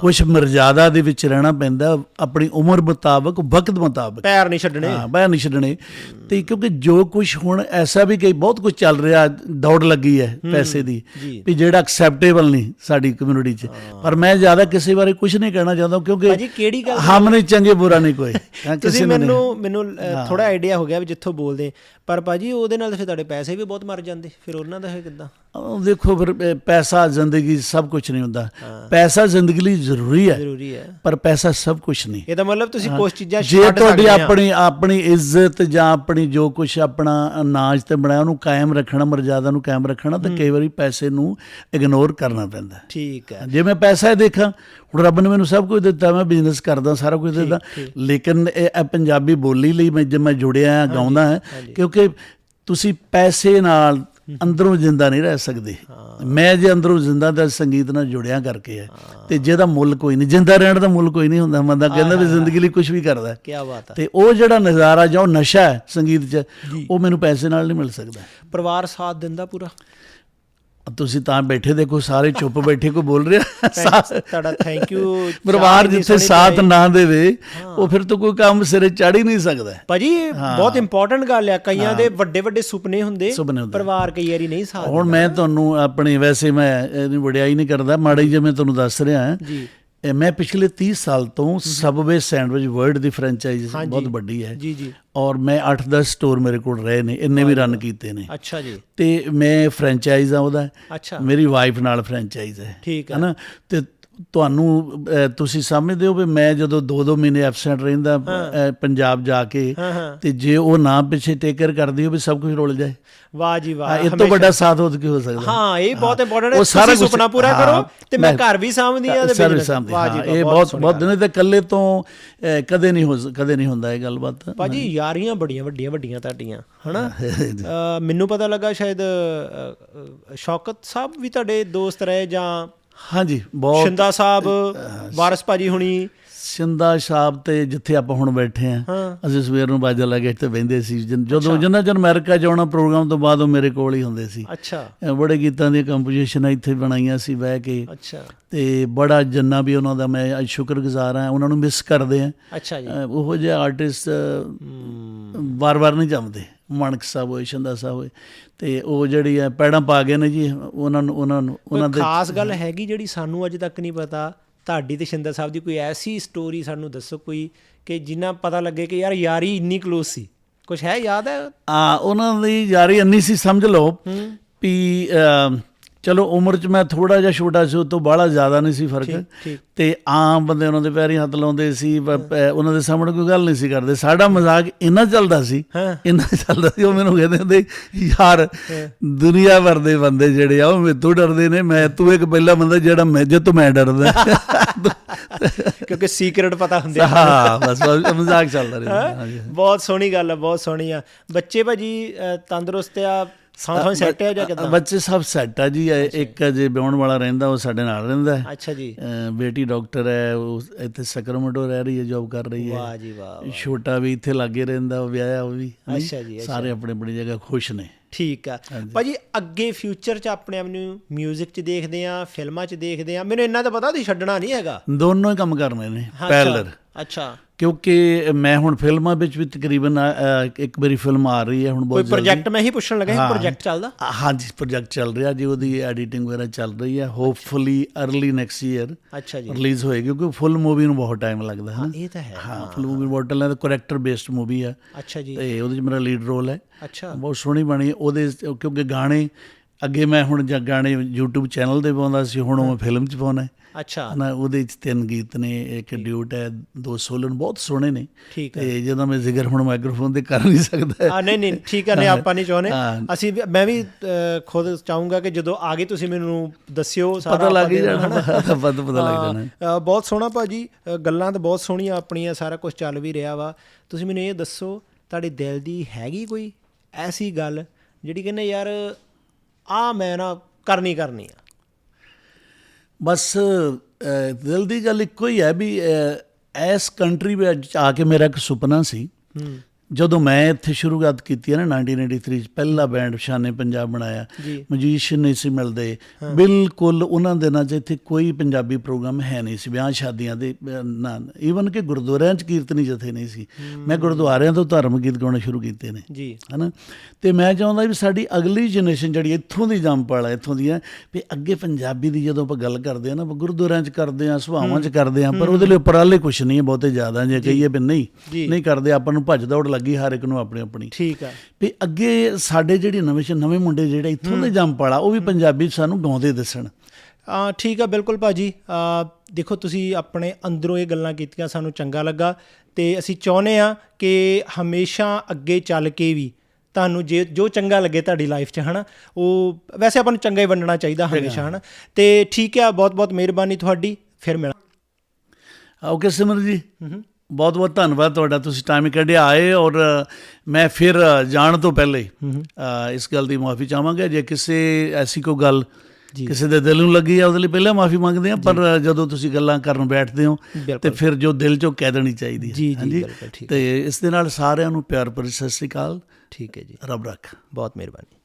ਕੁਝ ਮਰਜ਼ਾਦਾ ਦੇ ਵਿੱਚ ਰਹਿਣਾ ਪੈਂਦਾ ਆਪਣੀ ਉਮਰ ਮੁਤਾਬਕ ਵਕਤ ਮੁਤਾਬਕ। ਪੈਰ ਨਹੀਂ ਛੱਡਣੇ। ਹਾਂ ਬਾਹਰ ਨਹੀਂ ਛੱਡਣੇ। ਤੇ ਕਿਉਂਕਿ ਜੋ ਕੁਝ ਹੁਣ ਐਸਾ ਵੀ ਕਈ ਬਹੁਤ ਕੁਝ ਚੱਲ ਰਿਹਾ ਦੌੜ ਲੱਗੀ ਹੈ ਪੈਸੇ ਦੀ। ਵੀ ਜਿਹੜਾ ਐਕਸੈਪਟੇਬਲ ਨਹੀਂ ਸਾਡੀ ਕਮਿਊਨਿਟੀ 'ਚ। ਪਰ ਮੈਂ ਜ਼ਿਆਦਾ ਕਿਸੇ ਬਾਰੇ ਕੁਝ ਨਹੀਂ ਕਹਿਣਾ ਚਾਹੁੰਦਾ ਕਿਉਂਕਿ ਭਾਜੀ ਕਿਹੜੀ ਗੱਲ ਹਮ ਨਹੀਂ ਚੰਗੇ ਬੁਰਾ ਨਹੀਂ ਕੋਈ। ਤੁਸੀਂ। ਮੈਨੂੰ ਮੈਨੂੰ ਥੋੜਾ ਆਈਡੀਆ ਹੋ ਗਿਆ ਵੀ ਜਿੱਥੋਂ ਬੋਲਦੇ। ਪਰ ਭਾਜੀ ਉਹਦੇ ਨਾਲ ਫਿਰ ਤੁਹਾਡੇ ਪੈਸੇ ਵੀ ਬਹੁਤ ਮਰ ਜਾਂਦੇ। ਫਿਰ ਉਹਨਾਂ ਦਾ ਫਿਰ ਕਿੱਦਾਂ? ਦੇਖੋ ਫਿਰ ਪੈਸਾ ਜ਼ਿੰਦਗੀ ਸਭ ਕੁਝ ਨਹੀਂ ਹੁੰਦਾ। ਪੈਸਾ ਜ਼ਿੰਦਗੀ ਲਈ ਜ਼ਰੂਰੀ ਹੈ। ਜ਼ਰੂਰੀ ਹੈ। ਪਰ ਪੈਸਾ ਸਭ ਕੁਝ ਨਹੀਂ। ਇਹਦਾ ਮਤਲਬ ਤੁਸੀਂ ਕੁਝ ਚੀਜ਼ਾਂ ਜੇ ਛੱਡ ਤੁਹਾਡੀ ਆਪਣੀ ਆਪਣੀ ਇੱਜ਼ਤ ਜਾਂ ਆਪਣੀ ਜੋ ਕੁਝ ਆਪਣਾ ਅਨਾਜ ਤੇ ਬਣਾਇਆ ਉਹਨੂੰ ਕਾਇਮ ਰੱਖਣਾ ਮਰਜ਼ਾਦਾ ਨੂੰ ਕਾਇਮ ਰੱਖਣਾ ਤਾਂ ਕਈ ਵਾਰੀ ਪੈਸੇ ਨੂੰ ਇਗਨੋਰ ਕਰਨਾ ਪੈਂਦਾ। ਠੀਕ ਹੈ। ਜੇ ਮੈਂ ਪੈਸਾ ਹੀ ਦੇਖਾਂ ਹੁਣ ਰੱਬ ਨੇ ਮੈਨੂੰ ਸਭ ਕੁਝ ਦਿੱਤਾ ਮੈਂ ਬਿਜ਼ਨਸ ਕਰਦਾ ਸਾਰਾ ਕੁਝ ਦਿੱਤਾ। ਲੇਕਿਨ ਇਹ ਪੰਜਾਬੀ ਬੋਲੀ ਲਈ ਮੈਂ ਜੇ ਮੈਂ ਜੁੜਿਆ ਗਾਉਂਦਾ ਹਾਂ ਕਿਉਂਕਿ ਤੁਸੀਂ ਪੈਸੇ ਨਾਲ ਅੰਦਰੋਂ ਜ਼ਿੰਦਾ ਨਹੀਂ ਰਹਿ ਸਕਦੇ। ਮੈਂ ਜੇ ਅੰਦਰੋਂ ਜ਼ਿੰਦਾ ਤਾਂ ਸੰਗੀਤ ਨਾਲ ਜੁੜਿਆ ਕਰਕੇ ਹੈ। ਤੇ ਜਿਹਦਾ ਮੁੱਲ ਕੋਈ ਨਹੀਂ ਜ਼ਿੰਦਾ ਰਹਿਣ ਦਾ ਮੁੱਲ ਕੋਈ ਨਹੀਂ ਹੁੰਦਾ ਬੰਦਾ ਕਹਿੰਦਾ ਵੀ ਜ਼ਿੰਦਗੀ ਲਈ ਕੁਝ ਵੀ ਕਰਦਾ। ਕੀ ਬਾਤ ਹੈ ਤੇ ਉਹ ਜਿਹੜਾ ਨਜ਼ਾਰਾ ਜਾਂ ਉਹ ਨਸ਼ਾ ਹੈ ਸੰਗੀਤ 'ਚ ਉਹ ਮੈਨੂੰ ਪੈਸੇ ਨਾਲ ਨਹੀਂ ਮਿਲ ਸਕਦਾ। ਪਰਿਵਾਰ ਸਾਥ ਦਿੰਦਾ ਪੂਰਾ? ਤੁਸੀਂ ਤਾਂ ਬੈਠੇ ਦੇਖੋ ਸਾਰੇ ਚੁੱਪ ਬੈਠੇ ਕੋ ਬੋਲ ਰਿਹਾ ਤੁਹਾਡਾ ਥੈਂਕ ਯੂ ਪਰਿਵਾਰ ਜਿੱਥੇ ਸਾਥ ਨਾ ਦੇਵੇ ਉਹ ਫਿਰ ਤਾਂ ਕੋਈ ਕੰਮ ਸਿਰੇ ਚੜ ਹੀ ਨਹੀਂ ਸਕਦਾ ਭਾਜੀ ਬਹੁਤ ਇੰਪੋਰਟੈਂਟ ਗੱਲ ਆ ਕਈਆਂ ਦੇ ਵੱਡੇ ਵੱਡੇ ਸੁਪਨੇ ਹੁੰਦੇ। ਪਰਿਵਾਰ ਕਈ ਵਾਰੀ ਨਹੀਂ ਸਾਥ ਹੁਣ ਮੈਂ ਤੁਹਾਨੂੰ ਆਪਣੀ ਵੈਸੇ ਮੈਂ ਇਹਦੀ ਵਡਿਆਈ ਨਹੀਂ ਕਰਦਾ ਮਾੜੀ ਮੈਂ ਤੁਹਾਨੂੰ ਦੱਸ ਰਿਹਾ ਹਾਂ ਮੈਂ ਪਿਛਲੇ 30 ਸਾਲ ਤੋਂ ਸਬਵੇ ਸੈਂਡਵਿਚ ਵਰਲਡ ਦੀ ਫਰੈਂਚਾਈਜ਼ ਬਹੁਤ ਵੱਡੀ ਹੈ। ਜੀ ਜੀ। ਔਰ ਮੈਂ 8-10 ਸਟੋਰ ਮੇਰੇ ਕੋਲ ਰਹੇ ਨੇ ਇੰਨੇ ਵੀ ਰਨ ਕੀਤੇ ਨੇ। ਅੱਛਾ ਜੀ। ਤੇ ਮੈਂ ਫਰੈਂਚਾਈਜ਼ ਆ ਉਹਦਾ। ਅੱਛਾ। ਮੇਰੀ ਵਾਈਫ ਨਾਲ ਫਰੈਂਚਾਈਜ਼ ਹੈ। ਠੀਕ ਹੈ ਹਨਾ? ਤੇ ਤੁਹਾਨੂੰ ਤੁਸੀਂ ਸਮਝਦੇ ਹੋ ਵੀ ਮੈਂ ਜਦੋਂ 2-2 ਮਹੀਨੇ ਐਬਸੈਂਟ ਰਹਿੰਦਾ ਪੰਜਾਬ ਜਾ ਕੇ ਤੇ ਜੇ ਉਹ ਨਾ ਪਿੱਛੇ ਟੇਕਰ ਕਰਦੀ ਹੋ ਵੀ ਸਭ ਕੁਝ ਰੁਲ ਜਾਏ। ਵਾਹ ਜੀ ਵਾਹ ਇਹ ਤੋਂ ਵੱਡਾ ਸਾਥ ਹੋਰ ਕੀ ਹੋ ਸਕਦਾ? ਹਾਂ ਇਹ ਬਹੁਤ ਇੰਪੋਰਟੈਂਟ ਹੈ ਤੁਸੀਂ ਸੁਪਨਾ ਪੂਰਾ ਕਰੋ ਤੇ ਮੈਂ ਘਰ ਵੀ ਸਾਂਭਦੀ ਆ ਤੇ ਵਾਹ ਜੀ ਇਹ ਬਹੁਤ ਬਹੁਤ। ਦਿਨੇ ਤੇ ਇਕੱਲੇ ਤੋਂ ਕਦੇ ਨਹੀਂ ਹੋ ਕਦੇ ਨਹੀਂ ਹੁੰਦਾ ਇਹ ਗੱਲਬਾਤ। ਭਾਜੀ ਯਾਰੀਆਂ ਬੜੀਆਂ ਵੱਡੀਆਂ ਵੱਡੀਆਂ ਤੁਹਾਡੀਆਂ ਹਨਾ? ਮੈਨੂੰ ਪਤਾ ਲੱਗਾ ਸ਼ਾਇਦ ਸ਼ੌਕਤ ਸਾਹਿਬ ਵੀ ਤੁਹਾਡੇ ਦੋਸਤ ਰਹੇ ਜਾਂ ਹਾਂਜੀ ਬਹੁਤ ਸ਼ਿੰਦਾ ਸਾਹਿਬ ਵਾਰਸ ਭਾਜੀ ਹੁਣੀ। ਸਿੰਦਾ ਸਾਹਿਬ ਤੇ ਜਿੱਥੇ ਆਪਾਂ ਹੁਣ ਬੈਠੇ ਆ ਅਸੀਂ ਸਵੇਰ ਨੂੰ ਬਾਜਾ ਲਾ ਕੇ ਇੱਥੇ ਬਹਿੰਦੇ ਸੀ। ਜਦੋਂ ਜਿੰਨਾ ਚਿਰ ਅਮਰੀਕਾ ਜਾਣਾ ਪ੍ਰੋਗਰਾਮ ਤੋਂ ਬਾਅਦ ਉਹ ਮੇਰੇ ਕੋਲ ਹੀ ਹੁੰਦੇ ਸੀ। ਅੱਛਾ। ਬੜੇ ਗੀਤਾਂ ਦੀਆਂ ਕੰਪੋਜੀਸ਼ਨਾਂ ਇੱਥੇ ਬਣਾਈਆਂ ਸੀ ਬਹਿ ਕੇ। ਅੱਛਾ। ਤੇ ਬੜਾ ਜਿੰਨਾ ਵੀ ਉਹਨਾਂ ਦਾ ਮੈਂ ਅੱਜ ਸ਼ੁਕਰਗੁਜ਼ਾਰ ਹਾਂ ਉਹਨਾਂ ਨੂੰ ਮਿਸ ਕਰਦੇ ਆ ਅੱਛਾ ਜੀ। ਉਹੋ ਜਿਹੇ ਆਰਟਿਸਟ ਵਾਰ-ਵਾਰ ਨਹੀਂ ਜੰਮਦੇ। ਮਾਨਕ ਸਾਹਿਬ ਹੋਏ ਸ਼ੰਦਾ ਸਾਹਿਬ ਹੋਏ ਤੇ ਉਹ ਜਿਹੜੀ ਹੈ ਪੈੜਾਂ ਪਾ ਗਏ ਨੇ ਜੀ ਉਹਨਾਂ ਨੂੰ ਉਹਨਾਂ ਨੂੰ ਉਹਨਾਂ ਦੇ ਖਾਸ ਗੱਲ ਹੈਗੀ ਜਿਹੜੀ ਸਾਨੂੰ ਅਜੇ ਤੱਕ ਨਹੀਂ ਪਤਾ? ਤੁਹਾਡੀ ਤੇ ਸ਼ਿੰਦਾ ਸਾਹਿਬ ਦੀ ਕੋਈ ਐਸੀ ਸਟੋਰੀ ਸਾਨੂੰ ਦੱਸੋ ਕੋਈ ਕਿ ਜਿੰਨਾ ਪਤਾ ਲੱਗੇ ਕਿ ਯਾਰ ਯਾਰੀ ਇੰਨੀ ক্লোਜ਼ ਸੀ। ਕੁਝ ਹੈ ਯਾਦ ਹੈ? ਆ ਉਹਨਾਂ ਦੀ ਯਾਰੀ ਇੰਨੀ ਸੀ ਸਮਝ ਲਓ ਵੀ ਚਲੋ ਉਮਰ 'ਚ ਮੈਂ ਥੋੜਾ ਜਿਹਾ ਛੋਟਾ ਸੀ ਉਹ ਤੋਂ ਬਾਹਲਾ ਜ਼ਿਆਦਾ ਨਹੀਂ ਸੀ ਫ਼ਰਕ। ਤੇ ਆਮ ਬੰਦੇ ਉਹਨਾਂ ਦੇ ਪੈਰੀ ਹੱਥ ਲਾਉਂਦੇ ਸੀ ਉਹਨਾਂ ਦੇ ਸਾਹਮਣੇ ਕੋਈ ਗੱਲ ਨਹੀਂ ਸੀ ਕਰਦੇ। ਸਾਡਾ ਮਜ਼ਾਕ ਇੰਨਾ ਚੱਲਦਾ ਸੀ ਇੰਨਾ ਚੱਲਦਾ ਸੀ ਉਹ ਮੈਨੂੰ ਕਹਿੰਦੇ ਹੁੰਦੇ ਯਾਰ ਦੁਨੀਆ ਭਰ ਦੇ ਬੰਦੇ ਜਿਹੜੇ ਆ ਉਹ ਮੇਤੋਂ ਡਰਦੇ ਨੇ ਮੈਂ ਤੂੰ ਇੱਕ ਪਹਿਲਾ ਬੰਦਾ ਜਿਹੜਾ ਮੈਂ ਜੇ ਤੋਂ ਮੈਂ ਡਰਦਾ ਕਿਉਂਕਿ ਸੀਕ੍ਰੇਟ ਪਤਾ ਹੁੰਦੇ ਆ। ਹਾਂ ਬਸ ਮਜ਼ਾਕ ਚੱਲਦਾ ਰਿਹਾ। ਹਾਂਜੀ ਬਹੁਤ ਸੋਹਣੀ ਗੱਲ ਆ ਬਹੁਤ ਸੋਹਣੀ ਆ। ਬੱਚੇ ਭਾਜੀ ਤੰਦਰੁਸਤ ਆ ਸਾਂ ਥਾਂ ਸੈੱਟ ਆ ਜਾਂ ਕਿਦਾਂ? ਬੱਚੇ ਸਭ ਸੈੱਟ ਆ ਜੀ ਇੱਕ ਜੇ ਵਿਆਹਣ ਵਾਲਾ ਰਹਿੰਦਾ ਉਹ ਸਾਡੇ ਨਾਲ ਰਹਿੰਦਾ ਹੈ। ਅੱਛਾ ਜੀ। ਬੇਟੀ ਡਾਕਟਰ ਹੈ ਉਹ ਇੱਥੇ ਸਕਰਮਟੋ ਰਹਿ ਰਹੀ ਹੈ ਜੌਬ ਕਰ ਰਹੀ ਹੈ। ਵਾਹ ਜੀ ਵਾਹ ਛੋਟਾ ਵੀ ਇੱਥੇ ਲੱਗੇ ਰਹਿੰਦਾ ਉਹ ਵਿਆਹਿਆ ਉਹ ਵੀ? ਅੱਛਾ ਜੀ। ਸਾਰੇ ਆਪਣੀ ਆਪਣੀ ਜਗ੍ਹਾ ਖੁਸ਼ ਨੇ। ਠੀਕ ਆ। ਭਾਜੀ ਅੱਗੇ ਫਿਊਚਰ 'ਚ ਆਪਣੇ ਆਪ ਨੂੰ 뮤직 'ਚ ਦੇਖਦੇ ਆ ਫਿਲਮਾਂ 'ਚ ਦੇਖਦੇ ਆ ਮੈਨੂੰ ਇੰਨਾ ਤਾਂ ਪਤਾ ਤੁਸੀਂ ਛੱਡਣਾ ਨਹੀਂ ਹੈਗਾ। ਦੋਨੋਂ ਹੀ ਕੰਮ ਕਰਨੇ ਨੇ ਹਾਂ, ਪੈਰਲਰ ਅੱਛਾ। ਕਿਉਂਕਿ ਮੈਂ ਹੁਣ ਫਿਲਮਾਂ ਵਿੱਚ ਵੀ ਤਕਰੀਬਨ ਇੱਕ ਵਾਰੀ ਫਿਲਮ ਆ ਰਹੀ ਹੈ ਹੁਣ ਕੋਈ ਬਹੁਤ ਜਲਦੀ। ਪ੍ਰੋਜੈਕਟ ਮੈਂ ਹੀ ਪੁੱਛਣ ਲੱਗਾ ਹਾਂ। ਪ੍ਰੋਜੈਕਟ ਚੱਲਦਾ? ਹਾਂਜੀ ਪ੍ਰੋਜੈਕਟ ਚੱਲ ਰਿਹਾ ਜੀ ਉਹਦੀ ਐਡੀਟਿੰਗ ਵਗੈਰਾ ਚੱਲ ਰਹੀ ਹੈ। ਹੋਪਫੁਲੀ अर्ਲੀ ਨੈਕਸਟ ਈਅਰ ਅੱਛਾ ਜੀ। ਰਿਲੀਜ਼ ਹੋਏਗੀ ਕਿਉਂਕਿ ਫੁੱਲ ਮੂਵੀ ਨੂੰ ਬਹੁਤ ਟਾਈਮ ਲੱਗਦਾ ਹੈ ਇਹ ਤਾਂ ਹੈ। ਹਾਂ ਫੁੱਲ ਮੂਵੀ ਬਹੁਤ ਟਾਈਮ ਲੱਗਦਾ ਕਰੈਕਟਰ ਬੇਸਡ ਮੂਵੀ ਹੈ ਅੱਛਾ ਜੀ। ਤੇ ਉਹਦੇ 'ਚ ਮੇਰਾ ਲੀਡ ਰੋਲ ਹੈ। ਅੱਛਾ। ਬਹੁਤ ਸੋਹਣੀ ਬਣੀ ਉਹਦੇ ਕਿਉਂਕਿ ਗਾਣੇ ਅੱਗੇ ਮੈਂ ਹੁਣ ਜਾਂ ਗਾਣੇ YouTube ਚੈਨਲ ਤੇ ਪਾਉਂਦਾ ਸੀ ਹੁਣ ਮੈਂ ਫਿਲਮ 'ਚ ਪਾਉਣਾ ਹੈ। ਅੱਛਾ। ਨਾ ਉਹਦੇ 'ਚ ਤਿੰਨ ਗੀਤ ਨੇ ਇੱਕ ਡਿਊਟ ਹੈ ਦੋ ਸੋਲਨ ਬਹੁਤ ਸੋਹਣੇ ਨੇ। ਹੈ ਤੇ ਜਦੋਂ ਮੈਂ ਜ਼ਿਕਰ ਹੁਣ ਮਾਈਕ੍ਰੋਫੋਨ ਤੇ ਕਰ ਨਹੀਂ ਸਕਦਾ। ਆ ਨਹੀਂ ਨਹੀਂ ਠੀਕ ਹੈ ਨਹੀਂ ਆਪਾਂ ਨਹੀਂ ਚਾਹੁੰਦੇ। ਹਾਂ। ਅਸੀਂ ਮੈਂ ਵੀ ਖੁਦ ਚਾਹੂੰਗਾ ਕਿ ਜਦੋਂ ਆਗੇ ਤੁਸੀਂ ਮੈਨੂੰ ਦੱਸਿਓ ਸਾਰਾ ਪਤਾ ਲੱਗ ਹੀ ਜਾਣਾ। ਪਤਾ ਪਤਾ ਲੱਗ ਹਾਂ, ਜਾਣਾ। ਬਹੁਤ ਸੋਹਣਾ ਭਾਜੀ ਗੱਲਾਂ ਤਾਂ ਬਹੁਤ ਸੋਹਣੀਆਂ ਆਪਣੀਆਂ ਸਾਰਾ ਕੁਝ ਚੱਲ ਵੀ ਰਿਹਾ ਵਾ। ਤੁਸੀਂ ਮੈਨੂੰ ਇਹ ਦੱਸੋ ਤੁਹਾਡੇ ਦਿਲ ਦੀ ਹੈਗੀ ਕੋਈ ਐਸੀ ਗੱਲ ਜਿਹੜੀ ਕਹਿੰਦੇ ਯਾਰ ਆ ਮੈਂ ਨਾ ਕਰਨੀ ਕਰਨੀ ਆ। ਬਸ ਦਿਲ ਦੀ ਗੱਲ ਇੱਕੋ ਹੀ ਹੈ ਵੀ ਇਸ ਕੰਟਰੀ ਵਿੱਚ ਆ ਕੇ ਮੇਰਾ ਇੱਕ ਸੁਪਨਾ ਸੀ ਜਦੋਂ ਮੈਂ ਇੱਥੇ ਸ਼ੁਰੂਆਤ ਕੀਤੀ ਹੈ ਨਾ 1983 ਚ ਪਹਿਲਾ ਬੈਂਡ ਸ਼ਾਨੇ ਪੰਜਾਬ ਬਣਾਇਆ। ਜੀ। ਮਿਊਜ਼ੀਸ਼ੀਅਨ ਨਹੀਂ ਸੀ ਮਿਲਦੇ। ਬਿਲਕੁਲ ਉਹਨਾਂ ਦਿਨਾਂ 'ਚ ਇੱਥੇ ਕੋਈ ਪੰਜਾਬੀ ਪ੍ਰੋਗਰਾਮ ਹੈ ਨਹੀਂ ਸੀ ਵਿਆਹ ਸ਼ਾਦੀਆਂ ਦੇ ਨਾ ਈਵਨ ਕਿ ਗੁਰਦੁਆਰਿਆਂ 'ਚ ਕੀਰਤਨੀ ਜਥੇ ਨਹੀਂ ਸੀ। ਮੈਂ ਗੁਰਦੁਆਰਿਆਂ ਤੋਂ ਧਰਮ ਗੀਤ ਗਾਉਣੇ ਸ਼ੁਰੂ ਕੀਤੇ ਨੇ ਜੀ। ਹਨਾ? ਤੇ ਮੈਂ ਚਾਹੁੰਦਾ ਵੀ ਸਾਡੀ ਅਗਲੀ ਜਨਰੇਸ਼ਨ ਜਿਹੜੀ ਇੱਥੋਂ ਦੀ ਜੰਮਪਲ ਹੈ ਇੱਥੋਂ ਦੀ ਹੈ ਵੀ ਅੱਗੇ ਪੰਜਾਬੀ ਦੀ ਜਦੋਂ ਆਪਾਂ ਗੱਲ ਕਰਦੇ ਆ ਨਾ ਆਪਾਂ ਗੁਰਦੁਆਰਿਆਂ 'ਚ ਕਰਦੇ ਆ ਸੁਭਾਵਾਂ 'ਚ ਕਰਦੇ ਆ ਪਰ ਉਹਦੇ ਲਈ ਉਪਰਾਲੇ ਕੁਛ ਨਹੀਂ ਹੈ ਬਹੁਤੇ ਜ਼ਿਆਦਾ ਜੇ ਕਹੀਏ ਵੀ ਨਹੀਂ। ਨਹੀਂ ਕਰਦੇ ਆਪਾਂ ਨੂੰ ਭੱਜ ਦੌੜ ਲੱਗੀ ਹਰ ਇੱਕ ਨੂੰ ਆਪਣੀ ਆਪਣੀ। ਠੀਕ ਆ। ਵੀ ਅੱਗੇ ਸਾਡੇ ਜਿਹੜੇ ਨਵੇਂ ਨਵੇਂ ਮੁੰਡੇ ਜਿਹੜੇ ਇੱਥੋਂ ਦੇ ਜੰਮਪਲ ਉਹ ਵੀ ਪੰਜਾਬੀ ਸਾਨੂੰ ਗਾਉਂਦੇ ਦੱਸਣ। ਆ ਠੀਕ ਆ ਬਿਲਕੁਲ ਭਾਜੀ। ਆ ਦੇਖੋ ਤੁਸੀਂ ਆਪਣੇ ਅੰਦਰੋਂ ਇਹ ਗੱਲਾਂ ਕੀਤੀਆਂ ਸਾਨੂੰ ਚੰਗਾ ਲੱਗਾ ਤੇ ਅਸੀਂ ਚਾਹੁੰਦੇ ਆ ਕਿ ਹਮੇਸ਼ਾ ਅੱਗੇ ਚੱਲ ਕੇ ਵੀ ਤੁਹਾਨੂੰ ਜੇ ਜੋ ਚੰਗਾ ਲੱਗੇ ਤੁਹਾਡੀ ਲਾਈਫ 'ਚ ਹਨਾ ਉਹ ਵੈਸੇ ਆਪਾਂ ਨੂੰ ਚੰਗਾ ਹੀ ਵੰਡਣਾ ਚਾਹੀਦਾ ਹਮੇਸ਼ਾ ਹਨਾ। ਤੇ ਠੀਕ ਆ ਬਹੁਤ ਬਹੁਤ ਮਿਹਰਬਾਨੀ ਤੁਹਾਡੀ ਫਿਰ ਮਿਲ ਓਕੇ ਸਿਮਰ ਜੀ ਬਹੁਤ ਬਹੁਤ ਧੰਨਵਾਦ ਤੁਹਾਡਾ ਤੁਸੀਂ ਟਾਈਮ ਕੱਢਿਆ ਆਏ ਔਰ ਮੈਂ ਫਿਰ ਜਾਣ ਤੋਂ ਪਹਿਲੇ ਇਸ ਗੱਲ ਦੀ ਮਾਫੀ ਚਾਹਾਂਗਾ ਜੇ ਕਿਸੇ ਐਸੀ ਕੋਈ ਗੱਲ ਕਿਸੇ ਦੇ ਦਿਲ ਨੂੰ ਲੱਗੀ ਆ ਉਹਦੇ ਲਈ ਪਹਿਲਾਂ ਮਾਫੀ ਮੰਗਦੇ ਆ ਪਰ ਜਦੋਂ ਤੁਸੀਂ ਗੱਲਾਂ ਕਰਨ ਬੈਠਦੇ ਹੋ। ਤੇ ਫਿਰ ਜੋ ਦਿਲ ਚੋਂ ਕਹਿ ਦੇਣੀ ਚਾਹੀਦੀ ਹੈ ਹਾਂਜੀ? ਤੇ ਇਸ ਦੇ ਨਾਲ ਸਾਰਿਆਂ ਨੂੰ ਪਿਆਰ ਭਰੀ ਸਤਿ ਸ੍ਰੀ ਅਕਾਲ। ਠੀਕ ਹੈ ਜੀ। ਰੱਬ ਰੱਖ। ਬਹੁਤ ਮਿਹਰਬਾਨੀ।